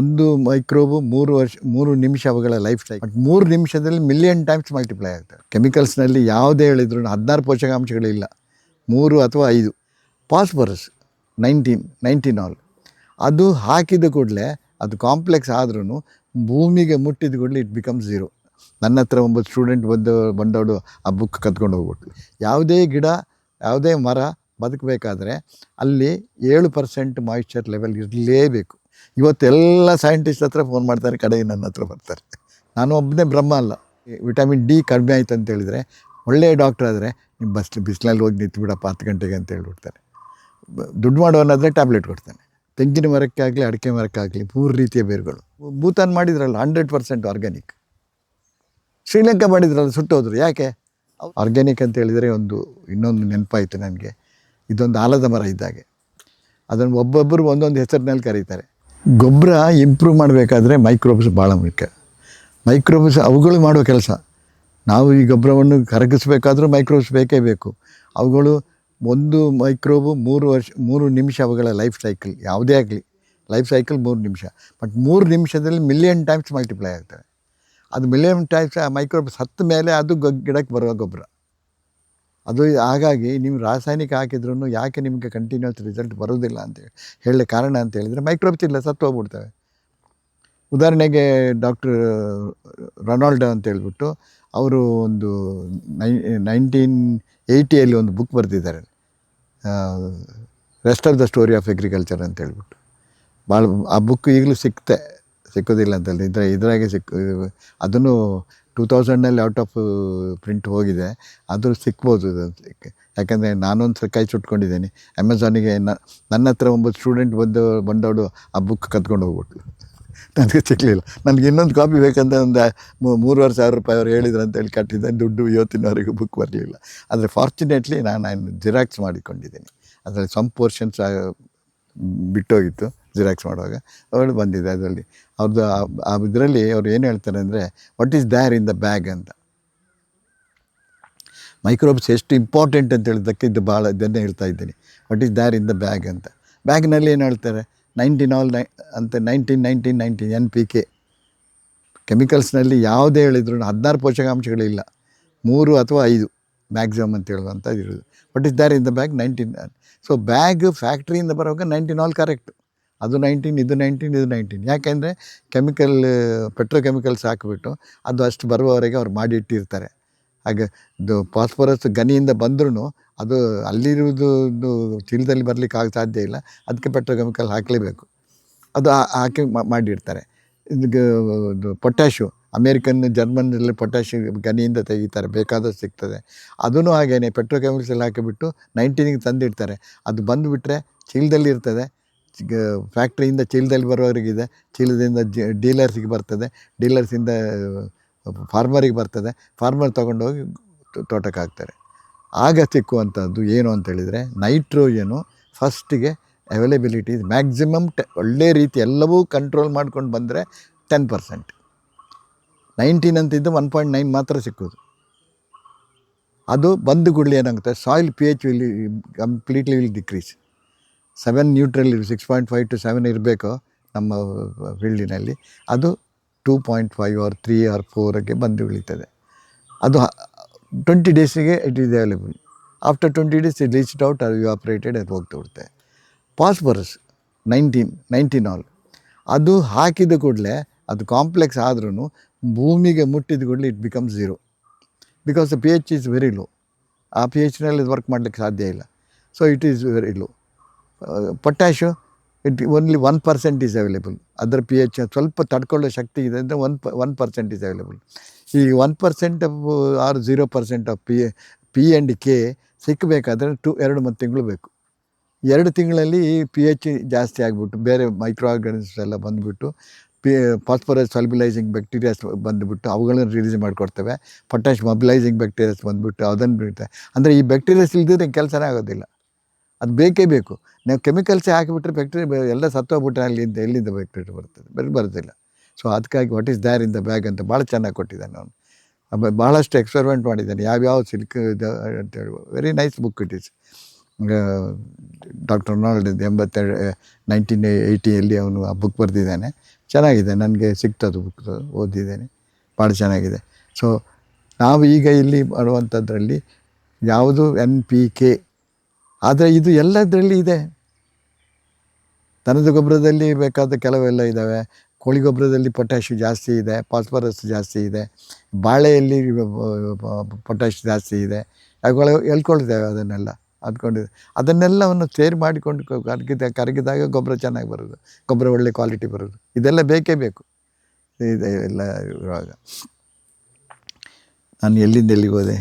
ಒಂದು ಮೈಕ್ರೋಬು ಮೂರು ವರ್ಷ, ಮೂರು ನಿಮಿಷ ಅವುಗಳ ಲೈಫ್ ಸ್ಟೈಲ್ ಬಟ್ ಮೂರು ನಿಮಿಷದಲ್ಲಿ ಮಿಲಿಯನ್ ಟೈಮ್ಸ್ ಮಲ್ಟಿಪ್ಲೈ ಆಗುತ್ತೆ. ಕೆಮಿಕಲ್ಸ್ನಲ್ಲಿ ಯಾವುದೇ ಹೇಳಿದ್ರು ಹದಿನಾರು ಪೋಷಕಾಂಶಗಳಿಲ್ಲ ಮೂರು ಅಥವಾ ಐದು. ಫಾಸ್ಫರಸ್ ನೈನ್ಟೀನ್ ನೈನ್ಟೀನ್ ಆಲ್ ಅದು ಹಾಕಿದ ಕೂಡಲೇ ಅದು ಕಾಂಪ್ಲೆಕ್ಸ್ ಆದ್ರೂ ಭೂಮಿಗೆ ಮುಟ್ಟಿದ ಕೂಡಲೇ ಇಟ್ ಬಿಕಮ್ಸ್ ಝೀರೋ ನನ್ನ ಹತ್ರ ಒಬ್ಬ ಸ್ಟೂಡೆಂಟ್ ಬಂದು, ಬಂದವಳು ಆ ಬುಕ್ ಕತ್ಕೊಂಡು ಹೋಗ್ಬಿಟ್ಟು ಯಾವುದೇ ಗಿಡ, ಯಾವುದೇ ಮರ ಬದುಕಬೇಕಾದ್ರೆ ಅಲ್ಲಿ ಏಳು ಪರ್ಸೆಂಟ್ ಮಾಯಿಶ್ಚರ್ ಲೆವೆಲ್ ಇರಲೇಬೇಕು. ಇವತ್ತೆಲ್ಲ ಸೈಂಟಿಸ್ಟ್ ಹತ್ರ ಫೋನ್ ಮಾಡ್ತಾರೆ, ಕಡೆಗೆ ನನ್ನ ಹತ್ರ ಬರ್ತಾರೆ. ನಾನು ಒಬ್ಬನೇ ಬ್ರಹ್ಮ ಅಲ್ಲ. ವಿಟಮಿನ್ ಡಿ ಕಡಿಮೆ ಆಯ್ತು ಅಂತ ಹೇಳಿದರೆ ಒಳ್ಳೆಯ ಡಾಕ್ಟ್ರ್ ಆದರೆ ನಿಮ್ಮ ಬಸ್, ಬಿಸಿಲಲ್ಲಿ ಹೋಗಿ ನಿಂತು ಬಿಡಪ್ಪ ಹತ್ತು ಗಂಟೆಗೆ ಅಂತ ಹೇಳ್ಬಿಡ್ತಾರೆ. ದುಡ್ಡು ಮಾಡೋನಾದರೆ ಟ್ಯಾಬ್ಲೆಟ್ ಕೊಡ್ತಾನೆ. ತೆಂಗಿನ ಮರಕ್ಕೆ ಆಗಲಿ, ಅಡಿಕೆ ಮರಕ್ಕಾಗಲಿ ಮೂರು ರೀತಿಯ ಬೇರುಗಳು. ಭೂತಾನ್ ಮಾಡಿದ್ರಲ್ಲ ಹಂಡ್ರೆಡ್ ಪರ್ಸೆಂಟ್ ಆರ್ಗ್ಯಾನಿಕ್ ಶ್ರೀಲಂಕಾ ಮಾಡಿದ್ರಲ್ಲ, ಸುಟ್ಟೋದ್ರು. ಯಾಕೆ? ಆರ್ಗ್ಯಾನಿಕ್ ಅಂತ ಹೇಳಿದರೆ ಒಂದು, ಇನ್ನೊಂದು ನೆನಪಾಯಿತು ನನಗೆ. ಇದೊಂದು ಆಲದ ಮರ ಇದ್ದಾಗೆ. ಅದನ್ನು ಒಬ್ಬೊಬ್ಬರು ಒಂದೊಂದು ಹೆಸರಿನಲ್ಲಿ ಕರೀತಾರೆ. ಗೊಬ್ಬರ ಇಂಪ್ರೂವ್ ಮಾಡಬೇಕಾದ್ರೆ ಮೈಕ್ರೋಬ್ಸ್ ಭಾಳ ಮುಖ್ಯ. ಮೈಕ್ರೋಬ್ಸ್ ಅವುಗಳು ಮಾಡೋ ಕೆಲಸ. ನಾವು ಈ ಗೊಬ್ಬರವನ್ನು ಕರಗಿಸಬೇಕಾದರೂ ಮೈಕ್ರೋಬ್ಸ್ ಬೇಕೇ ಬೇಕು. ಅವುಗಳು ಒಂದು ಮೈಕ್ರೋಬು ಮೂರು ವರ್ಷ, ಮೂರು ನಿಮಿಷ ಅವುಗಳ ಲೈಫ್ ಸೈಕಲ್ ಯಾವುದೇ ಆಗಲಿ. ಲೈಫ್ ಸೈಕಲ್ ಮೂರು ನಿಮಿಷ. ಬಟ್ ಮೂರು ನಿಮಿಷದಲ್ಲಿ ಮಿಲಿಯನ್ ಟೈಮ್ಸ್ ಮಲ್ಟಿಪ್ಲೈ ಆಗ್ತವೆ. ಅದು ಮಿಲಿಯನ್ ಟೈಮ್ಸ್ ಆ ಮೈಕ್ರೋಬ್ಸ್ ಸತ್ತ ಮೇಲೆ ಅದು ಗಿಡಕ್ಕೆ ಬರುವ ಗೊಬ್ಬರ. ಅದು ಹಾಗಾಗಿ ನೀವು ರಾಸಾಯನಿಕ ಹಾಕಿದ್ರೂ ಯಾಕೆ ನಿಮಗೆ ಕಂಟಿನ್ಯೂಸ್ ರಿಸಲ್ಟ್ ಬರೋದಿಲ್ಲ ಅಂತ ಹೇಳಿ ಕಾರಣ ಅಂತ ಹೇಳಿದರೆ ಮೈಕ್ರೋಬ್ಸ್ ಇಲ್ಲ, ಸತ್ತು ಹೋಗ್ಬಿಡ್ತವೆ. ಉದಾಹರಣೆಗೆ ಡಾಕ್ಟ್ರ್ ರೊನಾಲ್ಡೋ ಅಂತ ಹೇಳ್ಬಿಟ್ಟು ಅವರು ಒಂದು ನೈ ನೈನ್ಟೀನ್ ಏಯ್ಟಿಯಲ್ಲಿ ಒಂದು ಬುಕ್ ಬರೆದಿದ್ದಾರೆ. Rest of the story of agriculture ಅಂತ ಹೇಳ್ಬಿಟ್ಟು. ಭಾಳ ಆ ಬುಕ್ ಈಗಲೂ ಸಿಕ್ತೆ, ಸಿಕ್ಕೋದಿಲ್ಲ ಅಂತಲ್ಲ ಇದ್ರ, ಇದ್ರಾಗೆ ಸಿಕ್ ಅದನ್ನು ಟೂ ತೌಸಂಡ್ನಲ್ಲಿ ಔಟ್ ಆಫ್ ಪ್ರಿಂಟ್ ಹೋಗಿದೆ. ಆದರೂ ಸಿಕ್ಬೋದು. ಯಾಕಂದರೆ ನಾನೊಂದು ಸಲ ಕೈ ಚುಟ್ಕೊಂಡಿದ್ದೀನಿ ಅಮೆಝಾನಿಗೆ ನನ್ನ ಹತ್ರ ಒಬ್ಬ ಸ್ಟೂಡೆಂಟ್ ಬಂದು, ಬಂದವಳು ಆ ಬುಕ್ ಕತ್ಕೊಂಡು ಹೋಗ್ಬಿಟ್ಲು. ನನಗೆ ಸಿಕ್ಕಲಿಲ್ಲ ನನಗೆ ಇನ್ನೊಂದು ಕಾಪಿ ಬೇಕಂತ ಒಂದು ಮೂರುವರೆ ಸಾವಿರ ರೂಪಾಯಿ ಅವ್ರು ಹೇಳಿದ್ರು ಅಂತೇಳಿ ಕಟ್ಟಿದ್ದೆ. ದುಡ್ಡು ಇವತ್ತಿನವರೆಗೂ ಬುಕ್ ಬರಲಿಲ್ಲ. ಆದರೆ ಫಾರ್ಚುನೇಟ್ಲಿ ನಾನು ಜಿರಾಕ್ಸ್ ಮಾಡಿಕೊಂಡಿದ್ದೀನಿ. ಅದರಲ್ಲಿ ಸಮ್ ಪೋರ್ಷನ್ಸ್ ಬಿಟ್ಟೋಗಿತ್ತು. ಜಿರಾಕ್ಸ್ ಮಾಡುವಾಗ ಅವಳು ಬಂದಿದೆ ಅದರಲ್ಲಿ. ಅವ್ರದ್ದು ಆ ಇದರಲ್ಲಿ ಅವ್ರು ಏನು ಹೇಳ್ತಾರೆ ಅಂದರೆ what is there in the bag ಅಂತ. ಮೈಕ್ರೋಬ್ಸ್ ಎಷ್ಟು ಇಂಪಾರ್ಟೆಂಟ್ ಅಂತ ಹೇಳಿದ್ದಕ್ಕೆ ಇದು ಭಾಳ ಇದನ್ನೇ ಹೇಳ್ತಾ ಇದ್ದೀನಿ. What is there in the bag ಅಂತ. ಬ್ಯಾಗ್ನಲ್ಲಿ ಏನು ಹೇಳ್ತಾರೆ? ನೈನ್ಟೀನ್ ಆಲ್ ನೈ ಅಂತ nineteen nineteen nineteen N P K ಕೆಮಿಕಲ್ಸ್ನಲ್ಲಿ ಯಾವುದೇ ಹೇಳಿದ್ರು ಹದಿನಾರು ಪೋಷಕಾಂಶಗಳಿಲ್ಲ. ಮೂರು ಅಥವಾ ಐದು ಮ್ಯಾಕ್ಸಿಮಮ್ ಅಂತ ಹೇಳುವಂಥದ್ದು ಇರೋದು but is there in the bag nineteen so bag ಫ್ಯಾಕ್ಟ್ರಿಯಿಂದ ಬರುವಾಗ ನೈನ್ಟೀನ್ ಆಲ್ ಕರೆಕ್ಟ್ ಅದು ನೈನ್ಟೀನ್ ಇದು ನೈನ್ಟೀನ್ ಇದು ನೈನ್ಟೀನ್ ಯಾಕೆಂದರೆ ಕೆಮಿಕಲ್ ಪೆಟ್ರೋಕೆಮಿಕಲ್ಸ್ ಹಾಕಿಬಿಟ್ಟು ಅದು ಅಷ್ಟು ಬರುವವರೆಗೆ ಅವ್ರು ಮಾಡಿ ಇಟ್ಟಿರ್ತಾರೆ ಹಾಗೆ ಇದು ಫಾಸ್ಫರಸ್ ಗನಿಯಿಂದ ಬಂದ್ರೂ ಅದು ಅಲ್ಲಿರುವುದು ಚೀಲದಲ್ಲಿ ಬರಲಿಕ್ಕೆ ಆಗ ಸಾಧ್ಯ ಇಲ್ಲ. ಅದಕ್ಕೆ ಪೆಟ್ರೋಕೆಮಿಕಲ್ ಹಾಕಲೇಬೇಕು. ಅದು ಹಾಕಿ ಮಾಡಿರ್ತಾರೆ. ಇದು ಪೊಟ್ಯಾಶು ಅಮೇರಿಕನ್ ಜರ್ಮನಲ್ಲಿ ಪೊಟ್ಯಾಶ್ ಗನಿಯಿಂದ ತೆಗಿತಾರೆ. ಬೇಕಾದಷ್ಟು ಸಿಗ್ತದೆ. ಅದೂ ಹಾಗೇನೆ ಪೆಟ್ರೋಕೆಮಿಕಲ್ಸ್ ಎಲ್ಲ ಹಾಕಿಬಿಟ್ಟು ನೈನ್ಟೀನಿಗೆ ತಂದಿಡ್ತಾರೆ. ಅದು ಬಂದುಬಿಟ್ರೆ ಚೀಲದಲ್ಲಿ ಇರ್ತದೆ. ಫ್ಯಾಕ್ಟ್ರಿಯಿಂದ ಚೀಲದಲ್ಲಿ ಬರೋರಿಗಿದೆ ಚೀಲದಿಂದ ಜ ಡೀಲರ್ಸಿಗೆ ಬರ್ತದೆ. ಡೀಲರ್ಸಿಂದ ಫಾರ್ಮರಿಗೆ ಬರ್ತದೆ. ಫಾರ್ಮರ್ ತೊಗೊಂಡೋಗಿ ತೋಟಕ್ಕೆ ಹಾಕ್ತಾರೆ ಆಗ ಸಿಕ್ಕುವಂಥದ್ದು ಏನು ಅಂತೇಳಿದರೆ ನೈಟ್ರೋಜನು ಫಸ್ಟಿಗೆ ಅವೈಲೇಬಿಲಿಟಿ ಮ್ಯಾಕ್ಸಿಮಮ್ ಟೆ ಒಳ್ಳೆ ರೀತಿ ಎಲ್ಲವೂ ಕಂಟ್ರೋಲ್ ಮಾಡ್ಕೊಂಡು ಬಂದರೆ ಟೆನ್ ಪರ್ಸೆಂಟ್ ನೈನ್ಟೀನ್ ಅಂತಿದ್ದು ಒನ್ ಪಾಯಿಂಟ್ ನೈನ್ ಮಾತ್ರ ಸಿಕ್ಕೋದು ಅದು ಬಂದು ಕೂಡಲೇ ಏನಾಗುತ್ತೆ? Soil P H will completely will decrease seven neutral six point five to seven ಇರಬೇಕು ನಮ್ಮ ಫೀಲ್ಡಿನಲ್ಲಿ ಅದು two point five or three or ಫೋರಿಗೆ ಬಂದು ಉಳಿತದೆ. ಅದು twenty ಡೇಸಿಗೆ it is available after twenty days it leached out ಅದು ಆಪ್ರೇಟೆಡ್ ಅದು ಹೋಗ್ತಾ ಬಿಡುತ್ತೆ ಫಾಸ್ಫರಸ್ ನೈನ್ಟೀನ್ ನೈನ್ಟೀನ್ ಆಲ್ ಅದು ಹಾಕಿದ ಕೂಡಲೇ ಅದು ಕಾಂಪ್ಲೆಕ್ಸ್ ಆದ್ರೂ ಭೂಮಿಗೆ ಮುಟ್ಟಿದ ಕೂಡಲೇ it becomes zero because the P H is very low ಆ ಪಿ ಎಚ್ನಲ್ಲಿ ವರ್ಕ್ ಮಾಡಲಿಕ್ಕೆ ಸಾಧ್ಯ ಇಲ್ಲ. So it is very low potash it only one percent is available ಅದರ ಪಿ ಎಚ್ ಸ್ವಲ್ಪ ತಡ್ಕೊಳ್ಳೋ ಶಕ್ತಿ ಇದೆ ಅಂದರೆ ಒನ್ ಪ ಒನ್ ಪರ್ಸೆಂಟ್ ಈಸ್ ಅವೈಲೇಬಲ್ ಈ one percent or zero percent of P P and K ಸಿಕ್ಕಬೇಕಾದ್ರೆ to ಎರಡು ಮೂರು ತಿಂಗಳು ಬೇಕು. ಎರಡು ತಿಂಗಳಲ್ಲಿ ಪಿ ಎಚ್ ಜಾಸ್ತಿ ಆಗಿಬಿಟ್ಟು ಬೇರೆ ಮೈಕ್ರೋ ಆರ್ಗನಿಸಮ್ಸ್ ಎಲ್ಲ ಬಂದುಬಿಟ್ಟು, ಪಿ ಫಾಸ್ಫರಸ್ ಸಲ್ಬಿಲೈಸಿಂಗ್ ಬ್ಯಾಕ್ಟೀರಿಯಾಸ್ ಬಂದುಬಿಟ್ಟು ಅವುಗಳನ್ನು ರಿಲೀಸ್ ಮಾಡಿಕೊಡ್ತವೆ. ಪೊಟ್ಯಾಶ್ ಮೊಬಿಲೈಸಿಂಗ್ ಬ್ಯಾಕ್ಟೀರಿಯಾಸ್ ಬಂದುಬಿಟ್ಟು ಅದನ್ನು ಬಿಡುತ್ತೆ. ಅಂದರೆ ಈ ಬ್ಯಾಕ್ಟೀರಿಯಾಸ್ ಇಲ್ದಿದ್ರೆ ಕೆಲಸನೇ ಆಗೋದಿಲ್ಲ. ಅದು ಬೇಕೇ ಬೇಕು. ನಾವು ಕೆಮಿಕಲ್ಸೇ ಹಾಕಿಬಿಟ್ರೆ ಫ್ಯಾಕ್ಟ್ರಿ ಎಲ್ಲ ಸತ್ತೋಗ್ಬಿಟ್ರೆ ಅಲ್ಲಿಂದ ಎಲ್ಲಿಂದ ಫ್ಯಾಕ್ಟ್ರಿ ಬರ್ತದೆ? ಬರೀ, ಬರೋದಿಲ್ಲ. ಸೊ ಅದಕ್ಕಾಗಿ what is there in the bag ಅಂತ ಭಾಳ ಚೆನ್ನಾಗಿ ಕೊಟ್ಟಿದ್ದಾನೆ ಅವನು. ಆಮೇಲೆ ಭಾಳಷ್ಟು ಎಕ್ಸ್ಪೆರಿಮೆಂಟ್ ಮಾಡಿದ್ದಾನೆ. ಯಾವ್ಯಾವ ಸಿಲ್ಕ್ ಇದು ಅಂತೇಳಿ very nice book it is doctor Ronald ಎಂಬತ್ತೆರಡು ನೈನ್ಟೀನ್ ಏಯ್ಟಿಯಲ್ಲಿ ಅವನು ಆ ಬುಕ್ ಬರೆದಿದ್ದಾನೆ. ಚೆನ್ನಾಗಿದೆ. ನನಗೆ ಸಿಕ್ತದು ಬುಕ್ ಓದಿದ್ದೇನೆ. ಭಾಳ ಚೆನ್ನಾಗಿದೆ. ಸೊ ನಾವು ಈಗ ಇಲ್ಲಿ ಮಾಡುವಂಥದ್ರಲ್ಲಿ ಯಾವುದು ಎನ್ ಪಿ ಕೆ ಆದರೆ ಇದು ಎಲ್ಲದರಲ್ಲಿ ಇದೆ. ದನದ ಗೊಬ್ಬರದಲ್ಲಿ ಬೇಕಾದ ಕೆಲವೆಲ್ಲ ಇದ್ದಾವೆ ಕೋಳಿ ಗೊಬ್ಬರದಲ್ಲಿ ಪೊಟ್ಯಾಶು ಜಾಸ್ತಿ ಇದೆ ಫಾಸ್ಫರಸ್ ಜಾಸ್ತಿ ಇದೆ, ಬಾಳೆಯಲ್ಲಿ ಪೊಟ್ಯಾಶ್ ಜಾಸ್ತಿ ಇದೆ. ಅವುಗಳು ಎಳ್ಕೊಳ್ತೇವೆ ಅದನ್ನೆಲ್ಲ, ಅಂದ್ಕೊಂಡಿದೆ. ಅದನ್ನೆಲ್ಲವನ್ನು ಸೇರಿ ಮಾಡಿಕೊಂಡು ಕರಗಿದ, ಕರಗಿದಾಗ ಗೊಬ್ಬರ ಚೆನ್ನಾಗಿ ಬರೋದು, ಗೊಬ್ಬರ ಒಳ್ಳೆ ಕ್ವಾಲಿಟಿ ಬರೋದು. ಇದೆಲ್ಲ ಬೇಕೇ ಬೇಕು. ಇದೆಲ್ಲ ಇವಾಗ. ನಾನು ಎಲ್ಲಿಂದ ಎಲ್ಲಿಗೆ ಹೋದೆ?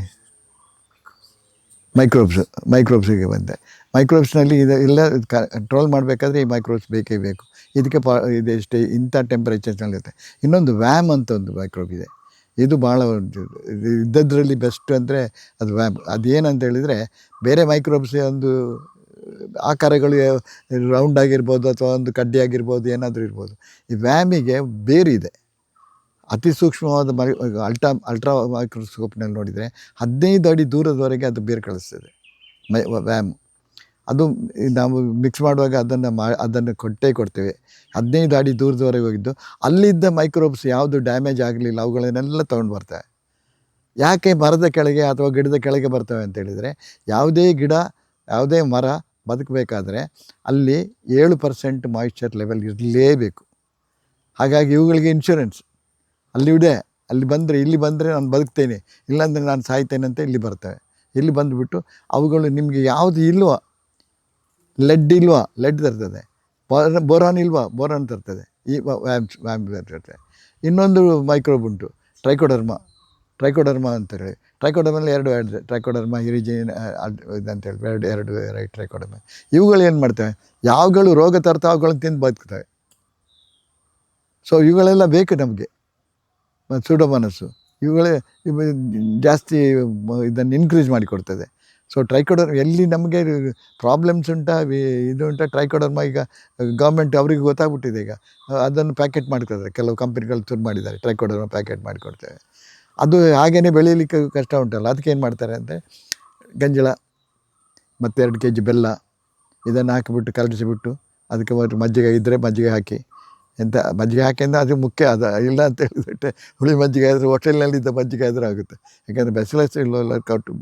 ಮೈಕ್ರೋಬ್ಸ್ ಮೈಕ್ರೋಬ್ಸಿಗೆ ಬಂದೆ. ಮೈಕ್ರೋಬ್ಸ್ನಲ್ಲಿ ಇದು ಎಲ್ಲ ಕಂಟ್ರೋಲ್ ಮಾಡಬೇಕಾದ್ರೆ ಈ ಮೈಕ್ರೋಬ್ಸ್ ಬೇಕೇ ಬೇಕು. ಇದಕ್ಕೆ ಪಾ, ಇದು ಎಷ್ಟೇ, ಇಂಥ ಟೆಂಪರೇಚರ್ನಲ್ಲಿರುತ್ತೆ ಇನ್ನೊಂದು ವ್ಯಾಮ್ ಅಂತ ಒಂದು ಮೈಕ್ರೋಬ್ ಇದೆ. ಇದು ಭಾಳ ಒಂದು, ಇದ್ದದ್ರಲ್ಲಿ ಬೆಸ್ಟ್ ಅಂದರೆ ಅದು ವ್ಯಾಮ್. ಅದೇನಂತ ಹೇಳಿದರೆ, ಬೇರೆ ಮೈಕ್ರೋಬ್ಸ್ ಒಂದು ಆಕಾರಗಳು ರೌಂಡ್ ಆಗಿರ್ಬೋದು ಅಥವಾ ಒಂದು ಕಡ್ಡಿ ಆಗಿರ್ಬೋದು, ಏನಾದರೂ ಇರ್ಬೋದು. ಈ ವ್ಯಾಮಿಗೆ ಬೇರಿದೆ ಅತಿ ಸೂಕ್ಷ್ಮವಾದ ಮೈ ಅಲ್ಟ್ರಾ ಅಲ್ಟ್ರಾ ಮೈಕ್ರೋಸ್ಕೋಪ್ನಲ್ಲಿ ನೋಡಿದರೆ ಹದಿನೈದು ಅಡಿ ದೂರದವರೆಗೆ ಅದು ಬೇರೆ ಕಳಿಸ್ತದೆ. ಮೈ ವ್ಯಾಮ್ ಅದು ನಾವು ಮಿಕ್ಸ್ ಮಾಡುವಾಗ ಅದನ್ನು ಮಾ, ಅದನ್ನು ಕೊಟ್ಟೇ ಕೊಡ್ತೇವೆ. ಹದಿನೈದು ಅಡಿ ದೂರದವರೆಗೆ ಹೋಗಿದ್ದು, ಅಲ್ಲಿದ್ದ ಮೈಕ್ರೋಬ್ಸ್ ಯಾವುದು ಡ್ಯಾಮೇಜ್ ಆಗಲಿಲ್ಲ, ಅವುಗಳನ್ನೆಲ್ಲ ತೊಗೊಂಡು ಬರ್ತವೆ ಯಾಕೆ ಮರದ ಕೆಳಗೆ ಅಥವಾ ಗಿಡದ ಕೆಳಗೆ ಬರ್ತವೆ ಅಂತ ಹೇಳಿದರೆ, ಯಾವುದೇ ಗಿಡ, ಯಾವುದೇ ಮರ ಬದುಕಬೇಕಾದ್ರೆ ಅಲ್ಲಿ ಏಳು ಪರ್ಸೆಂಟ್ ಮಾಯಿಶ್ಚರ್ ಲೆವೆಲ್ ಇರಲೇಬೇಕು. ಹಾಗಾಗಿ ಇವುಗಳಿಗೆ ಇನ್ಶೂರೆನ್ಸ್ ಅಲ್ಲಿ ಇದೆ ಅಲ್ಲಿ ಬಂದರೆ, ಇಲ್ಲಿ ಬಂದರೆ ನಾನು ಬದುಕ್ತೇನೆ, ಇಲ್ಲಾಂದರೆ ನಾನು ಸಾಯ್ತೇನೆ ಅಂತ ಇಲ್ಲಿ ಬರ್ತವೆ. ಇಲ್ಲಿ ಬಂದುಬಿಟ್ಟು ಅವುಗಳು ನಿಮಗೆ ಯಾವುದು ಇಲ್ವೋ ಲೆಡ್ ಇಲ್ವಾ ಲೆಡ್ ತರ್ತದೆ. ಬೋರ- ಬೋರಾನ್ ಇಲ್ವಾ, ಬೋರಾನ್ ತರ್ತದೆ. ಈ ತರ್ತದೆ. ಇನ್ನೊಂದು ಮೈಕ್ರೋಬ್ ಉಂಟು ಟ್ರೈಕೋಡರ್ಮ ಟ್ರೈಕೋಡರ್ಮ ಅಂತ ಹೇಳಿ. ಟ್ರೈಕೋಡರ್ಮಲ್ಲಿ ಎರಡು ಎರಡು ಟ್ರೈಕೋಡರ್ಮ ಹಿರಿಜಿನ್ ಇದಂತೇಳಿ ಎರಡು ಎರಡು ರೈಟ್ ಟ್ರೈಕೋಡರ್ಮ ಇವುಗಳು ಏನು ಮಾಡ್ತವೆ? ಯಾವುಗಳು ರೋಗ ತರ್ತಾವೆ ಅವುಗಳನ್ನ ತಿಂದು ಬದುಕ್ತವೆ. ಸೊ ಇವುಗಳೆಲ್ಲ ಬೇಕು ನಮಗೆ. ಸುಡೋಮನಸ್ಸು ಇವುಗಳೇ ಇವು ಜಾಸ್ತಿ ಇದನ್ನು ಇನ್ಕ್ರೀಸ್ ಮಾಡಿಕೊಡ್ತದೆ. ಸೊ ಟ್ರೈಕೋಡರ್ ಎಲ್ಲಿ ನಮಗೆ ಪ್ರಾಬ್ಲಮ್ಸ್ ಉಂಟಾ ಇದು ಉಂಟಾ ಟ್ರೈಕೋಡರ್ಮ ಈಗ ಗೌರ್ಮೆಂಟ್ ಅವರಿಗೆ ಗೊತ್ತಾಗ್ಬಿಟ್ಟಿದೆ ಈಗ. ಅದನ್ನು ಪ್ಯಾಕೆಟ್ ಮಾಡ್ಕೊಳ್ತಾರೆ. ಕೆಲವು ಕಂಪ್ನಿಗಳು ಶುರು ಮಾಡಿದ್ದಾರೆ ಟ್ರೈಕೋಡರ್ಮ ಪ್ಯಾಕೆಟ್ ಮಾಡಿಕೊಡ್ತೇವೆ. ಅದು ಹಾಗೇ ಬೆಳೀಲಿಕ್ಕೆ ಕಷ್ಟ ಉಂಟಲ್ಲ. ಅದಕ್ಕೆ ಏನು ಮಾಡ್ತಾರೆ ಅಂದರೆ ಗಂಜಲ ಮತ್ತು ಎರಡು ಕೆ ಜಿ ಬೆಲ್ಲ ಇದನ್ನು ಹಾಕಿಬಿಟ್ಟು ಕಲಸಿಬಿಟ್ಟು ಅದಕ್ಕೆ ಮಜ್ಜಿಗೆ ಇದ್ದರೆ ಮಜ್ಜಿಗೆ ಹಾಕಿ ಎಂತ ಮಜ್ಜಿಗೆ ಹಾಕಿದ್ರೆ ಅದು ಮುಖ್ಯ. ಅದು ಇಲ್ಲ ಅಂತ ಹೇಳಿಬಿಟ್ಟೆ ಹುಳಿ ಮಜ್ಜಿಗೆ ಆದರೆ ಹೋಟೆಲ್ನಲ್ಲಿದ್ದ ಮಜ್ಜಿಗೆ ಆದರೆ ಆಗುತ್ತೆ. ಯಾಕೆಂದರೆ ಬೆಸ್ಲೆಸ್ ಇಲ್ಲ ಕಟ್ಟು